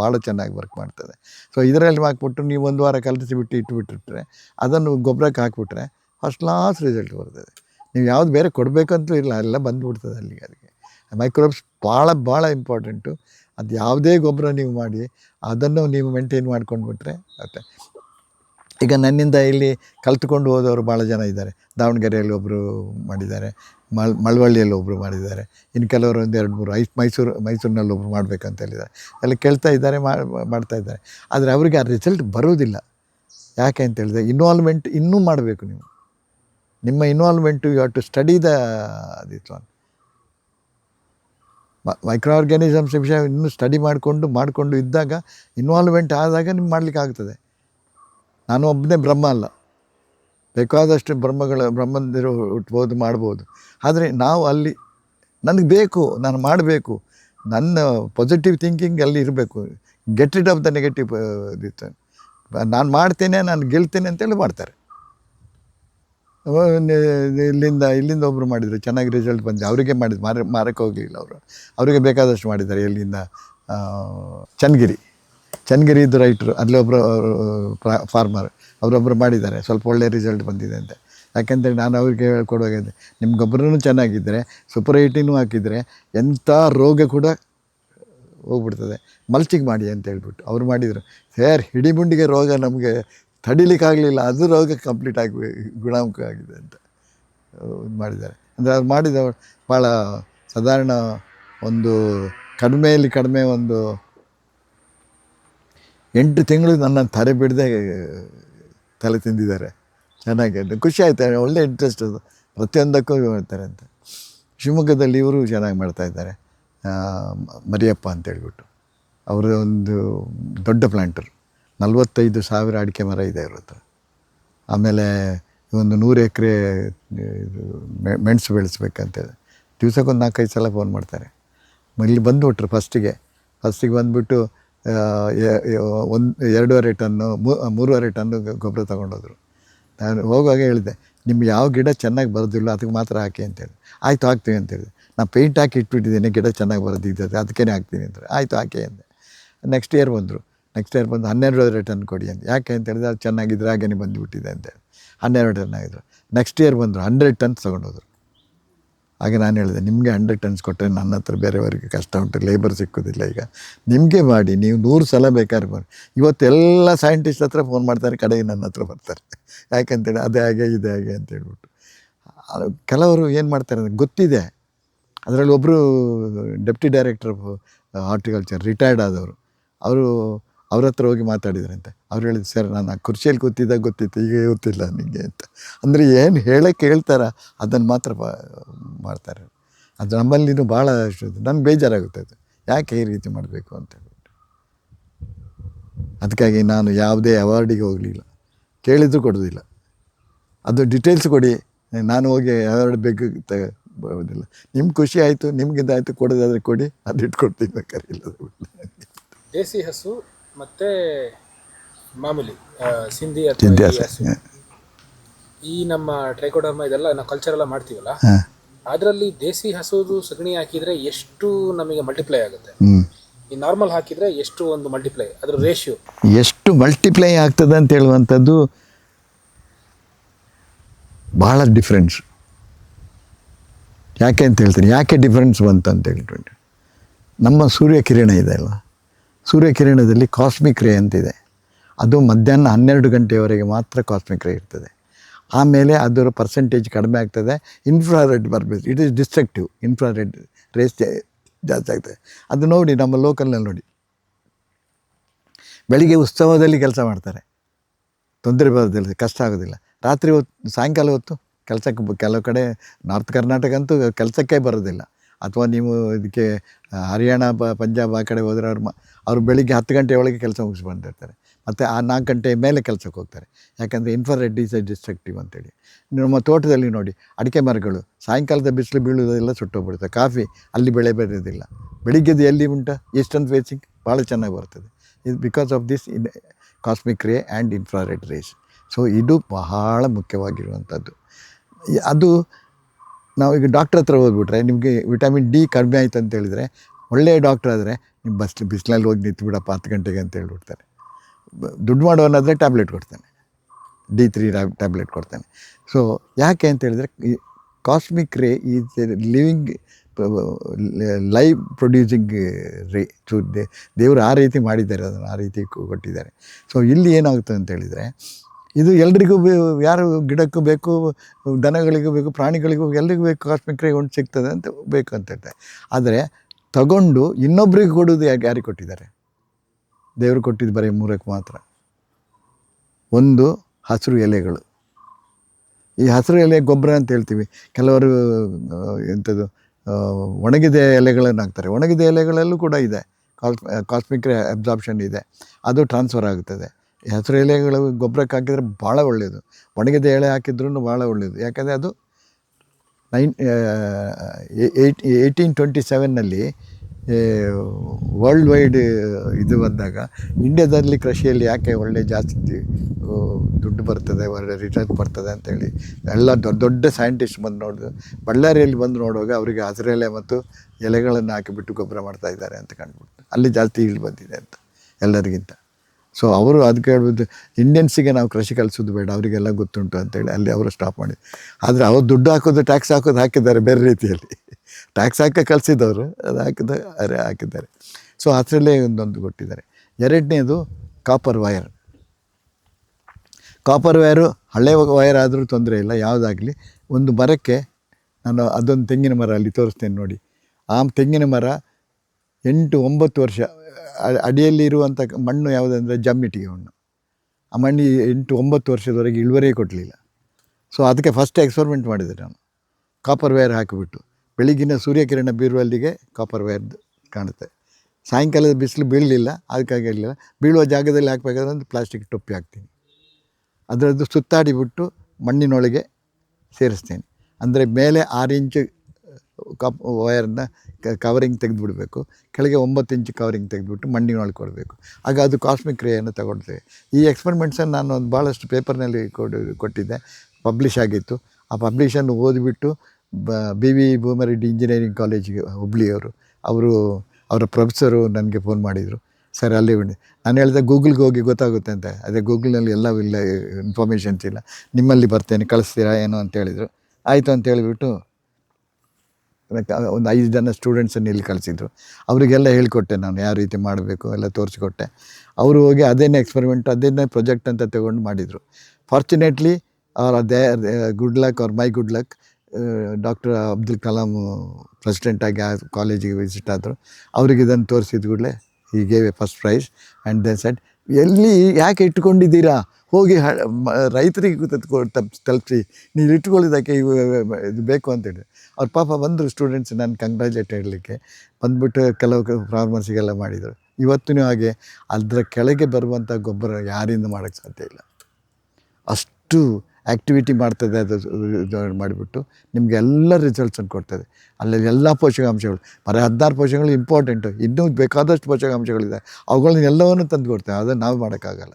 ಭಾಳ ಚೆನ್ನಾಗಿ ವರ್ಕ್ ಮಾಡ್ತದೆ. ಸೊ ಇದರಲ್ಲಿ ಹಾಕ್ಬಿಟ್ಟು ನೀವು ಒಂದು ವಾರ ಕಲಸಿಬಿಟ್ಟು ಇಟ್ಬಿಟ್ಟಿಟ್ರೆ ಅದನ್ನು ಗೊಬ್ಬರಕ್ಕೆ ಹಾಕಿಬಿಟ್ರೆ ಫಸ್ಟ್ ಕ್ಲಾಸ್ ರಿಸಲ್ಟ್ ಬರ್ತದೆ. ನೀವು ಯಾವುದು ಬೇರೆ ಕೊಡಬೇಕಂತೂ ಇಲ್ಲ. ಎಲ್ಲ ಬಂದುಬಿಡ್ತದೆ ಅಲ್ಲಿಗೆ ಅದಕ್ಕೆ ಮೈಕ್ರೋಬ್ಸ್ ಭಾಳ ಭಾಳ ಇಂಪಾರ್ಟೆಂಟು ಅದು ಯಾವುದೇ ಗೊಬ್ಬರ ನೀವು ಮಾಡಿ, ಅದನ್ನು ನೀವು ಮೇಂಟೈನ್ ಮಾಡ್ಕೊಂಡು ಬಿಟ್ಟರೆ ಮತ್ತೆ ಈಗ ನನ್ನಿಂದ ಇಲ್ಲಿ ಕಲ್ತ್ಕೊಂಡು ಹೋದವರು ಭಾಳ ಜನ ಇದ್ದಾರೆ. ದಾವಣಗೆರೆಯಲ್ಲಿ ಒಬ್ಬರು ಮಾಡಿದ್ದಾರೆ, ಮಳ್, ಮಳವಳ್ಳಿಯಲ್ಲಿ ಒಬ್ಬರು ಮಾಡಿದ್ದಾರೆ ಇನ್ನು ಕೆಲವರು ಒಂದು ಎರಡು ಮೂರು ಐ ಮೈಸೂರು, ಮೈಸೂರಿನಲ್ಲಿ ಒಬ್ಬರು ಮಾಡಬೇಕಂತ ಹೇಳಿದ್ದಾರೆ. ಎಲ್ಲ ಕೇಳ್ತಾ ಇದ್ದಾರೆ ಮಾಡ್ತಾ ಇದ್ದಾರೆ. ಆದರೆ ಅವರಿಗೆ ಆ ರಿಸಲ್ಟ್ ಬರೋದಿಲ್ಲ ಯಾಕೆ ಅಂತ ಹೇಳಿದ್ರೆ ಇನ್ವಾಲ್ವ್ಮೆಂಟ್ ಇನ್ನೂ ಮಾಡಬೇಕು ನೀವು. ನಿಮ್ಮ involvement you have to study the this one micro organisms ವಿಷಯ ಇನ್ನೂ ಸ್ಟಡಿ ಮಾಡಿಕೊಂಡು ಮಾಡಿಕೊಂಡು ಇದ್ದಾಗ ಇನ್ವಾಲ್ವ್ಮೆಂಟ್ ಆದಾಗ ನಿಮ್ಗೆ ಮಾಡಲಿಕ್ಕೆ ಆಗ್ತದೆ ನಾನು ಒಬ್ಬನೇ ಬ್ರಹ್ಮ ಅಲ್ಲ. ಬೇಕಾದಷ್ಟು ಬ್ರಹ್ಮಗಳ ಬ್ರಹ್ಮಂದಿರು ಹುಟ್ಬೋದು ಮಾಡ್ಬೋದು. ಆದರೆ ನಾವು ಅಲ್ಲಿ ನನಗೆ ಬೇಕು, ನಾನು ಮಾಡಬೇಕು. ನನ್ನ ಪಾಸಿಟಿವ್ ಥಿಂಕಿಂಗ್ ಅಲ್ಲಿ ಇರಬೇಕು. Get it of the negative ಇದಿತ್ತು. ನಾನು ಮಾಡ್ತೇನೆ, ನಾನು ಗೆಲ್ತೇನೆ ಅಂತೇಳಿ ಮಾಡ್ತಾರೆ. ಇಲ್ಲಿಂದ ಇಲ್ಲಿಂದ ಒಬ್ಬರು ಮಾಡಿದರು. ಚೆನ್ನಾಗಿ ರಿಸಲ್ಟ್ ಬಂದಿದೆ. ಅವರಿಗೆ ಮಾಡಿದ್ದು ಮಾರ, ಮಾರಕ್ಕೆ ಹೋಗಲಿಲ್ಲ ಅವರು. ಅವರಿಗೆ ಬೇಕಾದಷ್ಟು ಮಾಡಿದ್ದಾರೆ ಇಲ್ಲಿಂದ ಚನ್ನಗಿರಿ. ಚನ್ನಗಿರಿ ಇದ್ದು ರೈಟ್ರು, ಅಲ್ಲಿ ಒಬ್ಬರು ಫಾರ್ಮರ್ ಅವರೊಬ್ಬರು ಮಾಡಿದ್ದಾರೆ. ಸ್ವಲ್ಪ ಒಳ್ಳೆ ರಿಸಲ್ಟ್ ಬಂದಿದೆ ಅಂತ. ಯಾಕೆಂದರೆ ನಾನು ಅವ್ರಿಗೆ ಹೇಳ್ಕೊಡುವಾಗ ನಿಮ್ಮ ಗೊಬ್ಬರನೂ ಚೆನ್ನಾಗಿದ್ದರೆ ಸೂಪರ್ ಏಟಿನೂ ಹಾಕಿದರೆ ಎಂಥ ರೋಗ ಕೂಡ ಹೋಗ್ಬಿಡ್ತದೆ. ಮಲ್ಚಿಂಗ್ ಮಾಡಿ ಅಂತ ಹೇಳ್ಬಿಟ್ಟು ಅವ್ರು ಮಾಡಿದರು. ಸರ್ ಹಿಡಿಮುಂಡಿಗೆ ರೋಗ ನಮಗೆ ತಡಿಲಿಕ್ಕಾಗಲಿಲ್ಲ. ಅದು ರೋಗ ಕಂಪ್ಲೀಟ್ ಆಗಿ ಗುಣಮುಖ ಆಗಿದೆ ಅಂತ ಇದು ಮಾಡಿದ್ದಾರೆ. ಅಂದರೆ ಅವ್ರು ಮಾಡಿದ ಭಾಳ ಸಾಧಾರಣ ಒಂದು ಕಡಿಮೆಯಲ್ಲಿ ಕಡಿಮೆ ಒಂದು ಎಂಟು ತಿಂಗಳು ನನ್ನ ತಲೆ ಬಿಡದೆ ತಲೆ ತಿಂದಿದ್ದಾರೆ. ಚೆನ್ನಾಗಿ ಖುಷಿ ಆಯ್ತು. ಒಳ್ಳೆ ಇಂಟ್ರೆಸ್ಟ್ ಅದು. ಪ್ರತಿಯೊಂದಕ್ಕೂ ಮಾಡ್ತಾರೆ ಅಂತ. ಶಿವಮೊಗ್ಗದಲ್ಲಿ ಇವರು ಚೆನ್ನಾಗಿ ಮಾಡ್ತಾಯಿದ್ದಾರೆ ಮರಿಯಪ್ಪ ಅಂತ ಹೇಳ್ಬಿಟ್ಟು. ಅವರು ಒಂದು ದೊಡ್ಡ ಪ್ಲ್ಯಾಂಟರ್ ನಲವತ್ತೈದು ಸಾವಿರ ಅಡಿಕೆ ಮರ ಇದೆ ಅವ್ರ ಆಮೇಲೆ ಒಂದು ನೂರು ಎಕರೆ ಮೆಣಸು ಬೆಳೆಸ್ಬೇಕಂತೇಳಿ. ದಿವ್ಸಕ್ಕೊಂದು ನಾಲ್ಕೈದು ಸಲ ಫೋನ್ ಮಾಡ್ತಾರೆ. ಇಲ್ಲಿ ಬಂದುಬಿಟ್ರು ಫಸ್ಟಿಗೆ ಫಸ್ಟಿಗೆ ಬಂದುಬಿಟ್ಟು ಒಂದು, ಎರಡೂವರೆ ಟನ್ನು ಮೂರುವರೆ ಟನ್ನು ಗೊಬ್ಬರ ತೊಗೊಂಡೋದ್ರು. ನಾನು ಹೋಗುವಾಗ ಹೇಳಿದೆ, ನಿಮ್ಗೆ ಯಾವ ಗಿಡ ಚೆನ್ನಾಗಿ ಬರೋದಿಲ್ಲ, ಅದಕ್ಕೆ ಮಾತ್ರ ಹಾಕಿ ಅಂತೇಳಿ. ಆಯಿತು, ಹಾಕ್ತೀವಿ ಅಂತೇಳಿ. ನಾನು ಪೇಂಟ್ ಹಾಕಿ ಇಟ್ಬಿಟ್ಟಿದ್ದೀನಿ, ಗಿಡ ಚೆನ್ನಾಗಿ ಬರೋದಿದ್ದದು ಅದಕ್ಕೇ ಹಾಕ್ತೀನಿ ಅಂತಾರೆ ಆಯಿತು, ಹಾಕಿ ಅಂದೆ. ನೆಕ್ಸ್ಟ್ ಇಯರ್ ಬಂದರು. ನೆಕ್ಸ್ಟ್ ಇಯರ್ ಬಂದು ಹನ್ನೆರಡುವರೆ ಟನ್ ಕೊಡಿ ಅಂತ ಯಾಕೆ ಅಂತ ಹೇಳಿದ್ರೆ ಅದು ಚೆನ್ನಾಗಿದ್ರೆ ಹಾಗೇ ಬಂದುಬಿಟ್ಟಿದೆ ಅಂತೇಳಿ ಹನ್ನೆರಡು ಟನ್ ಆಗಿದ್ರು. ನೆಕ್ಸ್ಟ್ ಇಯರ್ ಬಂದರು, ಹಂಡ್ರೆಡ್ ಟನ್ಸ್ ತೊಗೊಂಡೋದ್ರು. ಹಾಗೆ ನಾನು ಹೇಳಿದೆ, ನಿಮಗೆ ಹಂಡ್ರೆಡ್ ಟನ್ಸ್ ಕೊಟ್ಟರೆ ನನ್ನ ಹತ್ರ ಬೇರೆಯವರಿಗೆ ಕಷ್ಟ ಉಂಟು ಲೇಬರ್ ಸಿಕ್ಕೋದಿಲ್ಲ ಈಗ. ನಿಮಗೆ ಮಾಡಿ, ನೀವು ನೂರು ಸಲ ಬೇಕಾದ್ರೆ ಬರ್ರಿ ಇವತ್ತೆಲ್ಲ ಸೈಂಟಿಸ್ಟ್ ಹತ್ರ ಫೋನ್ ಮಾಡ್ತಾರೆ, ಕಡೆಗೆ ನನ್ನ ಹತ್ರ ಬರ್ತಾರೆ. ಯಾಕಂತೇಳಿ ಅದೇ ಹಾಗೆ, ಇದೆ ಹಾಗೆ ಅಂತ ಹೇಳ್ಬಿಟ್ಟು. ಕೆಲವರು ಏನು ಮಾಡ್ತಾರೆ ಅಂದರೆ ಗೊತ್ತಿದೆ. ಅದರಲ್ಲಿ ಒಬ್ಬರು deputy director of horticulture retired ಆದವರು. ಅವರು ಅವ್ರ ಹತ್ರ ಹೋಗಿ ಮಾತಾಡಿದ್ರಂತೆ. ಅವ್ರು ಹೇಳಿದ್ರು, ಸರ್, ನಾನು ಆ ಕುರ್ಚಿಯಲ್ಲಿ ಕೂತಿದ್ದಾಗ ಗೊತ್ತಿತ್ತು ಈಗ ಗೊತ್ತಿಲ್ಲ ನಿಮಗೆ ಅಂತ. ಅಂದರೆ ಏನು ಹೇಳಕ್ಕೆ ಹೇಳ್ತಾರ ಅದನ್ನು ಮಾತ್ರ ಮಾಡ್ತಾರೆ. ಅದು ನಮ್ಮಲ್ಲಿನೂ ಭಾಳ ನನಗೆ ಬೇಜಾರಾಗುತ್ತೆ ಅದು. ಯಾಕೆ ಈ ರೀತಿ ಮಾಡಬೇಕು ಅಂತ ಹೇಳ್ಬಿಟ್ಟು. ಅದಕ್ಕಾಗಿ ನಾನು ಯಾವುದೇ ಅವಾರ್ಡಿಗೆ ಹೋಗಲಿಲ್ಲ. ಕೇಳಿದ್ರು ಕೊಡೋದಿಲ್ಲ. ಅದು ಡಿಟೇಲ್ಸ್ ಕೊಡಿ. ನಾನು ಹೋಗಿ ಅವಾರ್ಡ್ ಬೇಕು ಬರೋದಿಲ್ಲ. ನಿಮ್ಗೆ ಖುಷಿ ಆಯಿತು ನಿಮ್ಗಿಂದ ಆಯಿತು ಕೊಡೋದಾದ್ರೆ ಕೊಡಿ. ಅದು ಇಟ್ಕೊಡ್ತೀನಿ, ಬೇಕಾದ್ರೆ ಇಲ್ಲ ದೇಸಿ ಹಸು ಮತ್ತೆ ಮಾಮೂಲಿ ಸಿಂಧಿ ಅಥವಾ ಈ ಈ ನಮ್ಮ ಟ್ರೈಕೋಡರ್ಮ ಇದೆಲ್ಲ ನಾವು ಕಲ್ಚರ್ ಎಲ್ಲ ಮಾಡ್ತೀವಲ್ಲ ಹಾಂ. ಅದರಲ್ಲಿ ದೇಸಿ ಹಸುದು ಸಗಣಿ ಹಾಕಿದ್ರೆ ಎಷ್ಟು ನಮಗೆ ಮಲ್ಟಿಪ್ಲೈ ಆಗುತ್ತೆ? ಹ್ಞೂ ಈ ನಾರ್ಮಲ್ ಹಾಕಿದ್ರೆ ಎಷ್ಟು ಒಂದು ಮಲ್ಟಿಪ್ಲೈ ಅದ್ರ ರೇಷಿಯೋ ಎಷ್ಟು ಮಲ್ಟಿಪ್ಲೈ ಆಗ್ತದೆ ಅಂತ ಹೇಳುವಂಥದ್ದು ಭಾಳ ಡಿಫ್ರೆನ್ಸ್ ಯಾಕೆ ಅಂತ ಹೇಳ್ತೀನಿ ಯಾಕೆ ಡಿಫ್ರೆನ್ಸ್ ಬಂತು ಅಂತ ಹೇಳಿ ನಮ್ಮ ಸೂರ್ಯಕಿರಣ ಇದೆ ಅಲ್ಲ ಸೂರ್ಯಕಿರಣದಲ್ಲಿ ಕಾಸ್ಮಿಕ್ ರೇ ಅಂತಿದೆ. ಅದು ಮಧ್ಯಾಹ್ನ ಹನ್ನೆರಡು ಗಂಟೆಯವರೆಗೆ ಮಾತ್ರ ಕಾಸ್ಮಿಕ್ ರೇ ಇರ್ತದೆ. ಆಮೇಲೆ ಅದರ ಪರ್ಸೆಂಟೇಜ್ ಕಡಿಮೆ ಆಗ್ತದೆ. ಇನ್ಫ್ರಾರೆಡ್ ಬರಬೇಕು. It is destructive infrared rays ಜಾಸ್ತಿ ಆಗ್ತದೆ. ಅದು ನೋಡಿ, ನಮ್ಮ ಲೋಕಲ್ನಲ್ಲಿ ನೋಡಿ. ಬೆಳಿಗ್ಗೆ ಉತ್ಸವದಲ್ಲಿ ಕೆಲಸ ಮಾಡ್ತಾರೆ. ತೊಂದರೆ ಬರೋದಿಲ್ಲ, ಕಷ್ಟ ಆಗೋದಿಲ್ಲ. ರಾತ್ರಿ ಹೊತ್ತು, ಸಾಯಂಕಾಲ ಹೊತ್ತು ಕೆಲಸಕ್ಕೆ ಕೆಲವು ಕಡೆ ನಾರ್ತ್ ಕರ್ನಾಟಕ ಅಂತೂ ಕೆಲಸಕ್ಕೆ ಬರೋದಿಲ್ಲ. ಅಥವಾ ನೀವು ಇದಕ್ಕೆ ಹರಿಯಾಣ ಪಂಜಾಬ್ ಆ ಕಡೆ ಹೋದರೆ ಅವ್ರು ಮ, ಅವ್ರು ಬೆಳಿಗ್ಗೆ ಹತ್ತು ಗಂಟೆ ಒಳಗೆ ಕೆಲಸ ಮುಗಿಸಿ ಬಂದಿರ್ತಾರೆ. ಮತ್ತು ಆ ನಾಲ್ಕು ಗಂಟೆ ಮೇಲೆ ಕೆಲಸಕ್ಕೆ ಹೋಗ್ತಾರೆ. ಯಾಕಂದರೆ ಇನ್ಫ್ರಾರೆಡ್ ಈಸ್ ಡಿಸ್ಟ್ರಕ್ಟಿವ್ ಅಂತೇಳಿ. ನಮ್ಮ ತೋಟದಲ್ಲಿ ನೋಡಿ, ಅಡಿಕೆ ಮರಗಳು, ಸಾಯಂಕಾಲದ ಬಿಸಿಲು ಬೀಳುವುದೆಲ್ಲ ಸುಟ್ಟೋಗ್ಬಿಡುತ್ತೆ. ಕಾಫಿ ಅಲ್ಲಿ ಬೆಳೆ ಬರೋದಿಲ್ಲ. ಬೆಳಿಗ್ಗೆದು ಎಲ್ಲಿ ಉಂಟ? ಈಸ್ಟರ್ನ್ ಫೇಸಿಂಗ್ ಭಾಳ ಚೆನ್ನಾಗಿ ಬರ್ತದೆ. ಇದು because of this in cosmic ray and infrared rays so ಇದು ಬಹಳ ಮುಖ್ಯವಾಗಿರುವಂಥದ್ದು. ಅದು ನಾವು ಈಗ ಡಾಕ್ಟ್ರ್ ಹತ್ರ ಹೋಗ್ಬಿಟ್ರೆ ನಿಮಗೆ ವಿಟಮಿನ್ ಡಿ ಕಡಿಮೆ ಆಯ್ತು ಅಂತ ಹೇಳಿದರೆ ಒಳ್ಳೆಯ ಡಾಕ್ಟ್ರ್ ಆದರೆ ನಿಮ್ಮ ಬಸ್ ಬಿಸಿಲಲ್ಲಿ ಹೋಗಿ ನಿಂತು ಬಿಡಪ್ಪ ಹತ್ತು ಗಂಟೆಗೆ ಅಂತ ಹೇಳ್ಬಿಡ್ತಾರೆ. ದುಡ್ಡು ಮಾಡೋನಾದರೆ ಟ್ಯಾಬ್ಲೆಟ್ ಕೊಡ್ತಾನೆ. ಡಿ ತ್ರೀ ಟ್ಯಾಬ್ಲೆಟ್ ಕೊಡ್ತಾನೆ. ಸೊ ಯಾಕೆ ಅಂತ ಹೇಳಿದರೆ ಕಾಸ್ಮಿಕ್ ರೇ ಈ ಲಿವಿಂಗ್ ಲೈವ್ ಪ್ರೊಡ್ಯೂಸಿಂಗ್ ರೇ ದೇ, ದೇವರು ಆ ರೀತಿ ಮಾಡಿದ್ದಾರೆ, ಅದನ್ನು ಆ ರೀತಿ ಕೊಟ್ಟಿದ್ದಾರೆ. ಸೊ ಇಲ್ಲಿ ಏನಾಗುತ್ತೆ ಅಂತ ಹೇಳಿದರೆ ಇದು ಎಲ್ರಿಗೂ ಯಾರು ಗಿಡಕ್ಕೂ ಬೇಕು, ದನಗಳಿಗೂ ಬೇಕು, ಪ್ರಾಣಿಗಳಿಗೂ ಎಲ್ರಿಗೂ ಬೇಕು, ಕಾಸ್ಮಿಕ್ ರೇ ಒಂದು ಸಿಗ್ತದೆ ಅಂತ ಬೇಕು ಅಂತ ಹೇಳ್ತಾರೆ. ಆದರೆ ತಗೊಂಡು ಇನ್ನೊಬ್ರಿಗೆ ಕೊಡೋದು ಯಾಕೆ ಯಾರಿಗೆ ಕೊಟ್ಟಿದ್ದಾರೆ? ದೇವರು ಕೊಟ್ಟಿದ್ದು ಬರೀ ಮೂರಕ್ಕೆ ಮಾತ್ರ. ಒಂದು ಹಸಿರು ಎಲೆಗಳು. ಈ ಹಸಿರು ಎಲೆ ಗೊಬ್ಬರ ಅಂತ ಹೇಳ್ತೀವಿ. ಕೆಲವರು ಎಂಥದ್ದು ಒಣಗಿದ ಎಲೆಗಳನ್ನು ಹಾಕ್ತಾರೆ. ಒಣಗಿದ ಎಲೆಗಳಲ್ಲೂ ಕೂಡ ಇದೆ. ಕಾಸ್ ಕಾಸ್ಮಿಕ್ ಅಬ್ಸಾರ್ಪ್ಷನ್ ಇದೆ. ಅದು ಟ್ರಾನ್ಸ್ಫರ್ ಆಗುತ್ತದೆ. ಹಸಿರು ಎಲೆಗಳು ಗೊಬ್ಬರಕ್ಕೆ ಹಾಕಿದರೆ ಭಾಳ ಒಳ್ಳೆಯದು ಒಣಗಿದ ಎಳೆ ಹಾಕಿದ್ರೂ ಭಾಳ ಒಳ್ಳೆಯದು ಯಾಕಂದರೆ ಅದು ನೈನ್ ಏಯ್ಟ್ ಏಯ್ಟೀನ್ ಟ್ವೆಂಟಿ ಸೆವೆನ್ನಲ್ಲಿ ವರ್ಲ್ಡ್ ವೈಡ್ ಇದು ಬಂದಾಗ ಇಂಡ್ಯಾದಲ್ಲಿ ಕೃಷಿಯಲ್ಲಿ ಯಾಕೆ ಒಳ್ಳೆ ಜಾಸ್ತಿ ದುಡ್ಡು ಬರ್ತದೆ, ಒಳ್ಳೆ ರಿಟರ್ನ್ ಬರ್ತದೆ ಅಂತೇಳಿ ಎಲ್ಲ ದೊಡ್ಡ ದೊಡ್ಡ ಸೈಂಟಿಸ್ಟ್ ಬಂದು ನೋಡಿದ್ರು ಬಳ್ಳಾರಿಯಲ್ಲಿ ಬಂದು ನೋಡುವಾಗ ಅವರಿಗೆ ಹಸಿರೆಲೆ ಮತ್ತು ಎಲೆಗಳನ್ನು ಹಾಕಿಬಿಟ್ಟು ಗೊಬ್ಬರ ಮಾಡ್ತಾ ಇದ್ದಾರೆ ಅಂತ ಕಂಡುಬಿಟ್ಟು ಅಲ್ಲಿ ಜಾಸ್ತಿ ಇಳಿ ಬಂದಿದೆ ಅಂತ ಎಲ್ಲರಿಗಿಂತ. ಸೊ ಅವರು ಅದಕ್ಕೆ ಹೇಳ್ಬೋದು ಇಂಡಿಯನ್ಸಿಗೆ ನಾವು ಕೃಷಿ ಕಲಿಸೋದು ಬೇಡ, ಅವರಿಗೆಲ್ಲ ಗೊತ್ತುಂಟು ಅಂತೇಳಿ ಅಲ್ಲಿ ಅವರು ಸ್ಟಾಪ್ ಮಾಡಿದ್ರು. ಆದರೆ ಅವರು ದುಡ್ಡು ಹಾಕೋದು ಟ್ಯಾಕ್ಸ್ ಹಾಕೋದು ಹಾಕಿದ್ದಾರೆ ಬೇರೆ ರೀತಿಯಲ್ಲಿ. ಟ್ಯಾಕ್ಸ್ ಹಾಕಿ ಕಲಿಸಿದವರು ಅದು ಹಾಕಿದ, ಅರೆ ಹಾಕಿದ್ದಾರೆ. ಸೊ ಅದರಲ್ಲೇ ಒಂದೊಂದು ಕೊಟ್ಟಿದ್ದಾರೆ. ಎರಡನೇದು ಕಾಪರ್ ವೈರ್ ಕಾಪರ್ ವೈರು ಹಳೆ ವೈರ್ ಆದರೂ ತೊಂದರೆ ಇಲ್ಲ, ಯಾವುದಾಗಲಿ. ಒಂದು ಮರಕ್ಕೆ ನಾನು ಅದೊಂದು ತೆಂಗಿನ ಮರ ಅಲ್ಲಿ ತೋರಿಸ್ತೇನೆ ನೋಡಿ. ಆ ತೆಂಗಿನ ಮರ ಎಂಟು ಒಂಬತ್ತು ವರ್ಷ ಅಡಿಯಲ್ಲಿರುವಂಥ ಮಣ್ಣು ಯಾವುದಂದರೆ ಜಮ್ಮಿಟ್ಟಿಗೆ ಮಣ್ಣು. ಆ ಮಣ್ಣು ಎಂಟು ಒಂಬತ್ತು ವರ್ಷದವರೆಗೆ ಇಳುವರೇ ಕೊಡಲಿಲ್ಲ. ಸೊ ಅದಕ್ಕೆ ಫಸ್ಟ್ ಎಕ್ಸ್ಪರಿಮೆಂಟ್ ಮಾಡಿದೆ ನಾನು. ಕಾಪರ್ ವೈರ್ ಹಾಕಿಬಿಟ್ಟು. ಬೆಳಿಗ್ಗಿನ ಸೂರ್ಯಕಿರಣ ಬೀರುವಲ್ಲಿಗೆ ಕಾಪರ್ ವೈರ್ದು ಕಾಣುತ್ತೆ. ಸಾಯಂಕಾಲದ ಬಿಸಿಲು ಬೀಳಲಿಲ್ಲ, ಅದಕ್ಕಾಗಿ ಇರಲಿಲ್ಲ ಬೀಳುವ ಜಾಗದಲ್ಲಿ ಹಾಕಬೇಕಾದ್ರೆ ಒಂದು ಪ್ಲಾಸ್ಟಿಕ್ ಟೊಪ್ಪಿ ಹಾಕ್ತೀನಿ. ಅದರದ್ದು ಸುತ್ತಾಡಿಬಿಟ್ಟು ಮಣ್ಣಿನೊಳಗೆ ಸೇರಿಸ್ತೀನಿ. ಅಂದರೆ ಮೇಲೆ ಆರು ಇಂಚು ಕಪ್ ವಯರನ್ನು ಕವರಿಂಗ್ ತೆಗೆದುಬಿಡಬೇಕು. ಕೆಳಗೆ ಒಂಬತ್ತು ಇಂಚ್ ಕವರಿಂಗ್ ತೆಗೆದುಬಿಟ್ಟು ಮಂಡಿನೊಳಗೆ ಕೊಡಬೇಕು. ಆಗ ಅದು ಕಾಸ್ಮಿಕ್ ಕ್ರಿಯೆಯನ್ನು ತಗೊಳ್ತೇವೆ ಈ ಎಕ್ಸ್ಪರಿಮೆಂಟ್ಸನ್ನು ನಾನು ಒಂದು ಭಾಳಷ್ಟು ಪೇಪರ್ನಲ್ಲಿ ಕೊಡಿ, ಕೊಟ್ಟಿದ್ದೆ. ಪಬ್ಲಿಷ್ ಆಗಿತ್ತು. ಆ ಪಬ್ಲಿಷನ್ನು ಓದಿಬಿಟ್ಟು ಬ, ಬಿ ವಿ ಭೂಮರೆಡ್ಡಿ ಇಂಜಿನಿಯರಿಂಗ್ ಕಾಲೇಜಿಗೆ ಹುಬ್ಳಿಯವರು, ಅವರು, ಅವರ ಪ್ರೊಫೆಸರು ನನಗೆ ಫೋನ್ ಮಾಡಿದರು. ಸರ್, ಅಲ್ಲಿ ನಾನು ಹೇಳಿದೆ, ಗೂಗಲ್ಗೆ ಹೋಗಿ ಗೊತ್ತಾಗುತ್ತೆ ಅಂತ. ಅದೇ ಗೂಗಲ್ನಲ್ಲಿ ಎಲ್ಲ ಇಲ್ಲ ಇನ್ಫಾರ್ಮೇಷನ್ಸ್ ಇಲ್ಲ. ನಿಮ್ಮಲ್ಲಿ ಬರ್ತೇನೆ, ಕಳಿಸ್ತೀರಾ, ಏನು ಅಂತ ಹೇಳಿದರು. ಆಯಿತು ಅಂತ ಹೇಳಿಬಿಟ್ಟು ಒಂದು ಐದು ಜನ ಸ್ಟೂಡೆಂಟ್ಸನ್ನು ಇಲ್ಲಿ ಕಳಿಸಿದ್ರು. ಅವರಿಗೆಲ್ಲ ಹೇಳಿಕೊಟ್ಟೆ ನಾನು ಯಾವ ರೀತಿ ಮಾಡಬೇಕು ಎಲ್ಲ ತೋರಿಸ್ಕೊಟ್ಟೆ. ಅವರು ಹೋಗಿ ಅದೇನೇ ಎಕ್ಸ್ಪೆರಿಮೆಂಟ್ ಅದೇನೇ ಪ್ರೊಜೆಕ್ಟ್ ಅಂತ ತಗೊಂಡು ಮಾಡಿದರು. ಫಾರ್ಚುನೇಟ್ಲಿ ಅವರ ದೇ ಗುಡ್ ಲಕ್ ಅವ್ರ my good luck doctor Abdul Kalam ಪ್ರೆಸಿಡೆಂಟಾಗಿ ಆ ಕಾಲೇಜಿಗೆ ವಿಸಿಟ್ ಆದರು. ಅವ್ರಿಗೆ ಇದನ್ನು ತೋರಿಸಿದ ಕೂಡಲೇ ಈ gave first prize and then set ಎಲ್ಲಿ ಯಾಕೆ ಇಟ್ಕೊಂಡಿದ್ದೀರಾ? ಹೋಗಿ ರೈತರಿಗೆ ತಲುಪಿಸಿ ನೀವು ಇಟ್ಕೊಳ್ಳೋದಕ್ಕೆ ಇದು ಬೇಕು ಅಂತೇಳಿ ಅವ್ರ ಪಾಪ ಬಂದರು ಸ್ಟೂಡೆಂಟ್ಸ್ ನಾನು ಕಂಗ್ರ್ಯಾಚುಲೇಟ್ ಹೇಳಲಿಕ್ಕೆ. ಬಂದ್ಬಿಟ್ಟು ಕೆಲವು ಫಾರ್ಮರ್ಸಿಗೆಲ್ಲ ಮಾಡಿದರು. ಇವತ್ತೂ ಹಾಗೆ ಅದರ ಕೆಳಗೆ ಬರುವಂಥ ಗೊಬ್ಬರ ಯಾರಿಂದ ಮಾಡೋಕ್ಕೆ ಸಾಧ್ಯ ಇಲ್ಲ. ಅಷ್ಟು ಆ್ಯಕ್ಟಿವಿಟಿ ಮಾಡ್ತದೆ ಅದು ಮಾಡಿಬಿಟ್ಟು ನಿಮಗೆ ಎಲ್ಲ ರಿಸಲ್ಟ್ಸನ್ನು ಕೊಡ್ತದೆ. ಅಲ್ಲಿ ಎಲ್ಲ ಪೋಷಕಾಂಶಗಳು, ಮರ ಹದಿನಾರು ಪೋಷಕಗಳು ಇಂಪಾರ್ಟೆಂಟು ಇನ್ನೂ ಬೇಕಾದಷ್ಟು ಪೋಷಕಾಂಶಗಳಿದೆ. ಅವುಗಳನ್ನ ಎಲ್ಲವನ್ನು ತಂದು ಕೊಡ್ತೇವೆ ಅದನ್ನು ನಾವು ಮಾಡೋಕ್ಕಾಗಲ್ಲ.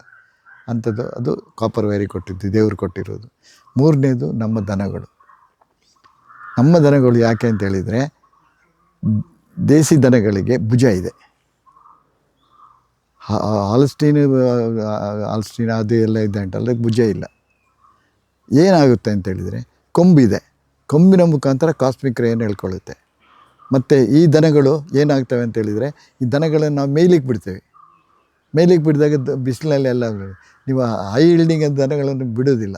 ಅಂಥದ್ದು ಅದು ಕಾಪರ್ ವೈರಿ ಕೊಟ್ಟಿದ್ದು, ದೇವರು ಕೊಟ್ಟಿರೋದು. ಮೂರನೇದು ನಮ್ಮ ದನಗಳು. ನಮ್ಮ ದನಗಳು ಯಾಕೆ ಅಂತ ಹೇಳಿದರೆ, ದೇಸಿ ದನಗಳಿಗೆ ಭುಜ ಇದೆ. ಆಲ್ಸ್ಟೀನ್ ಆಲ್ಸ್ಟೀನ್ ಅದು ಎಲ್ಲ ಇದೆ ಅಂತಲ್ಲ, ಭುಜ ಇಲ್ಲ. ಏನಾಗುತ್ತೆ ಅಂತ ಹೇಳಿದರೆ, ಕೊಂಬಿದೆ. ಕೊಂಬಿನ ಮುಖಾಂತರ ಕಾಸ್ಮಿಕ್ ರೇನ್ ಹೇಳ್ಕೊಳ್ಳುತ್ತೆ. ಮತ್ತು ಈ ದನಗಳು ಏನಾಗ್ತವೆ ಅಂತ ಹೇಳಿದರೆ, ಈ ದನಗಳನ್ನು ನಾವು ಮೇಲಿಗೆ ಬಿಡ್ತೇವೆ. ಮೇಲಿಗೆ ಬಿಡಿದಾಗ ಬಿಸಿಲಲ್ಲಿ ಎಲ್ಲ ನೀವು ಹೈ ಇಲ್ಡಿಂಗ್ ದನಗಳನ್ನು ಬಿಡೋದಿಲ್ಲ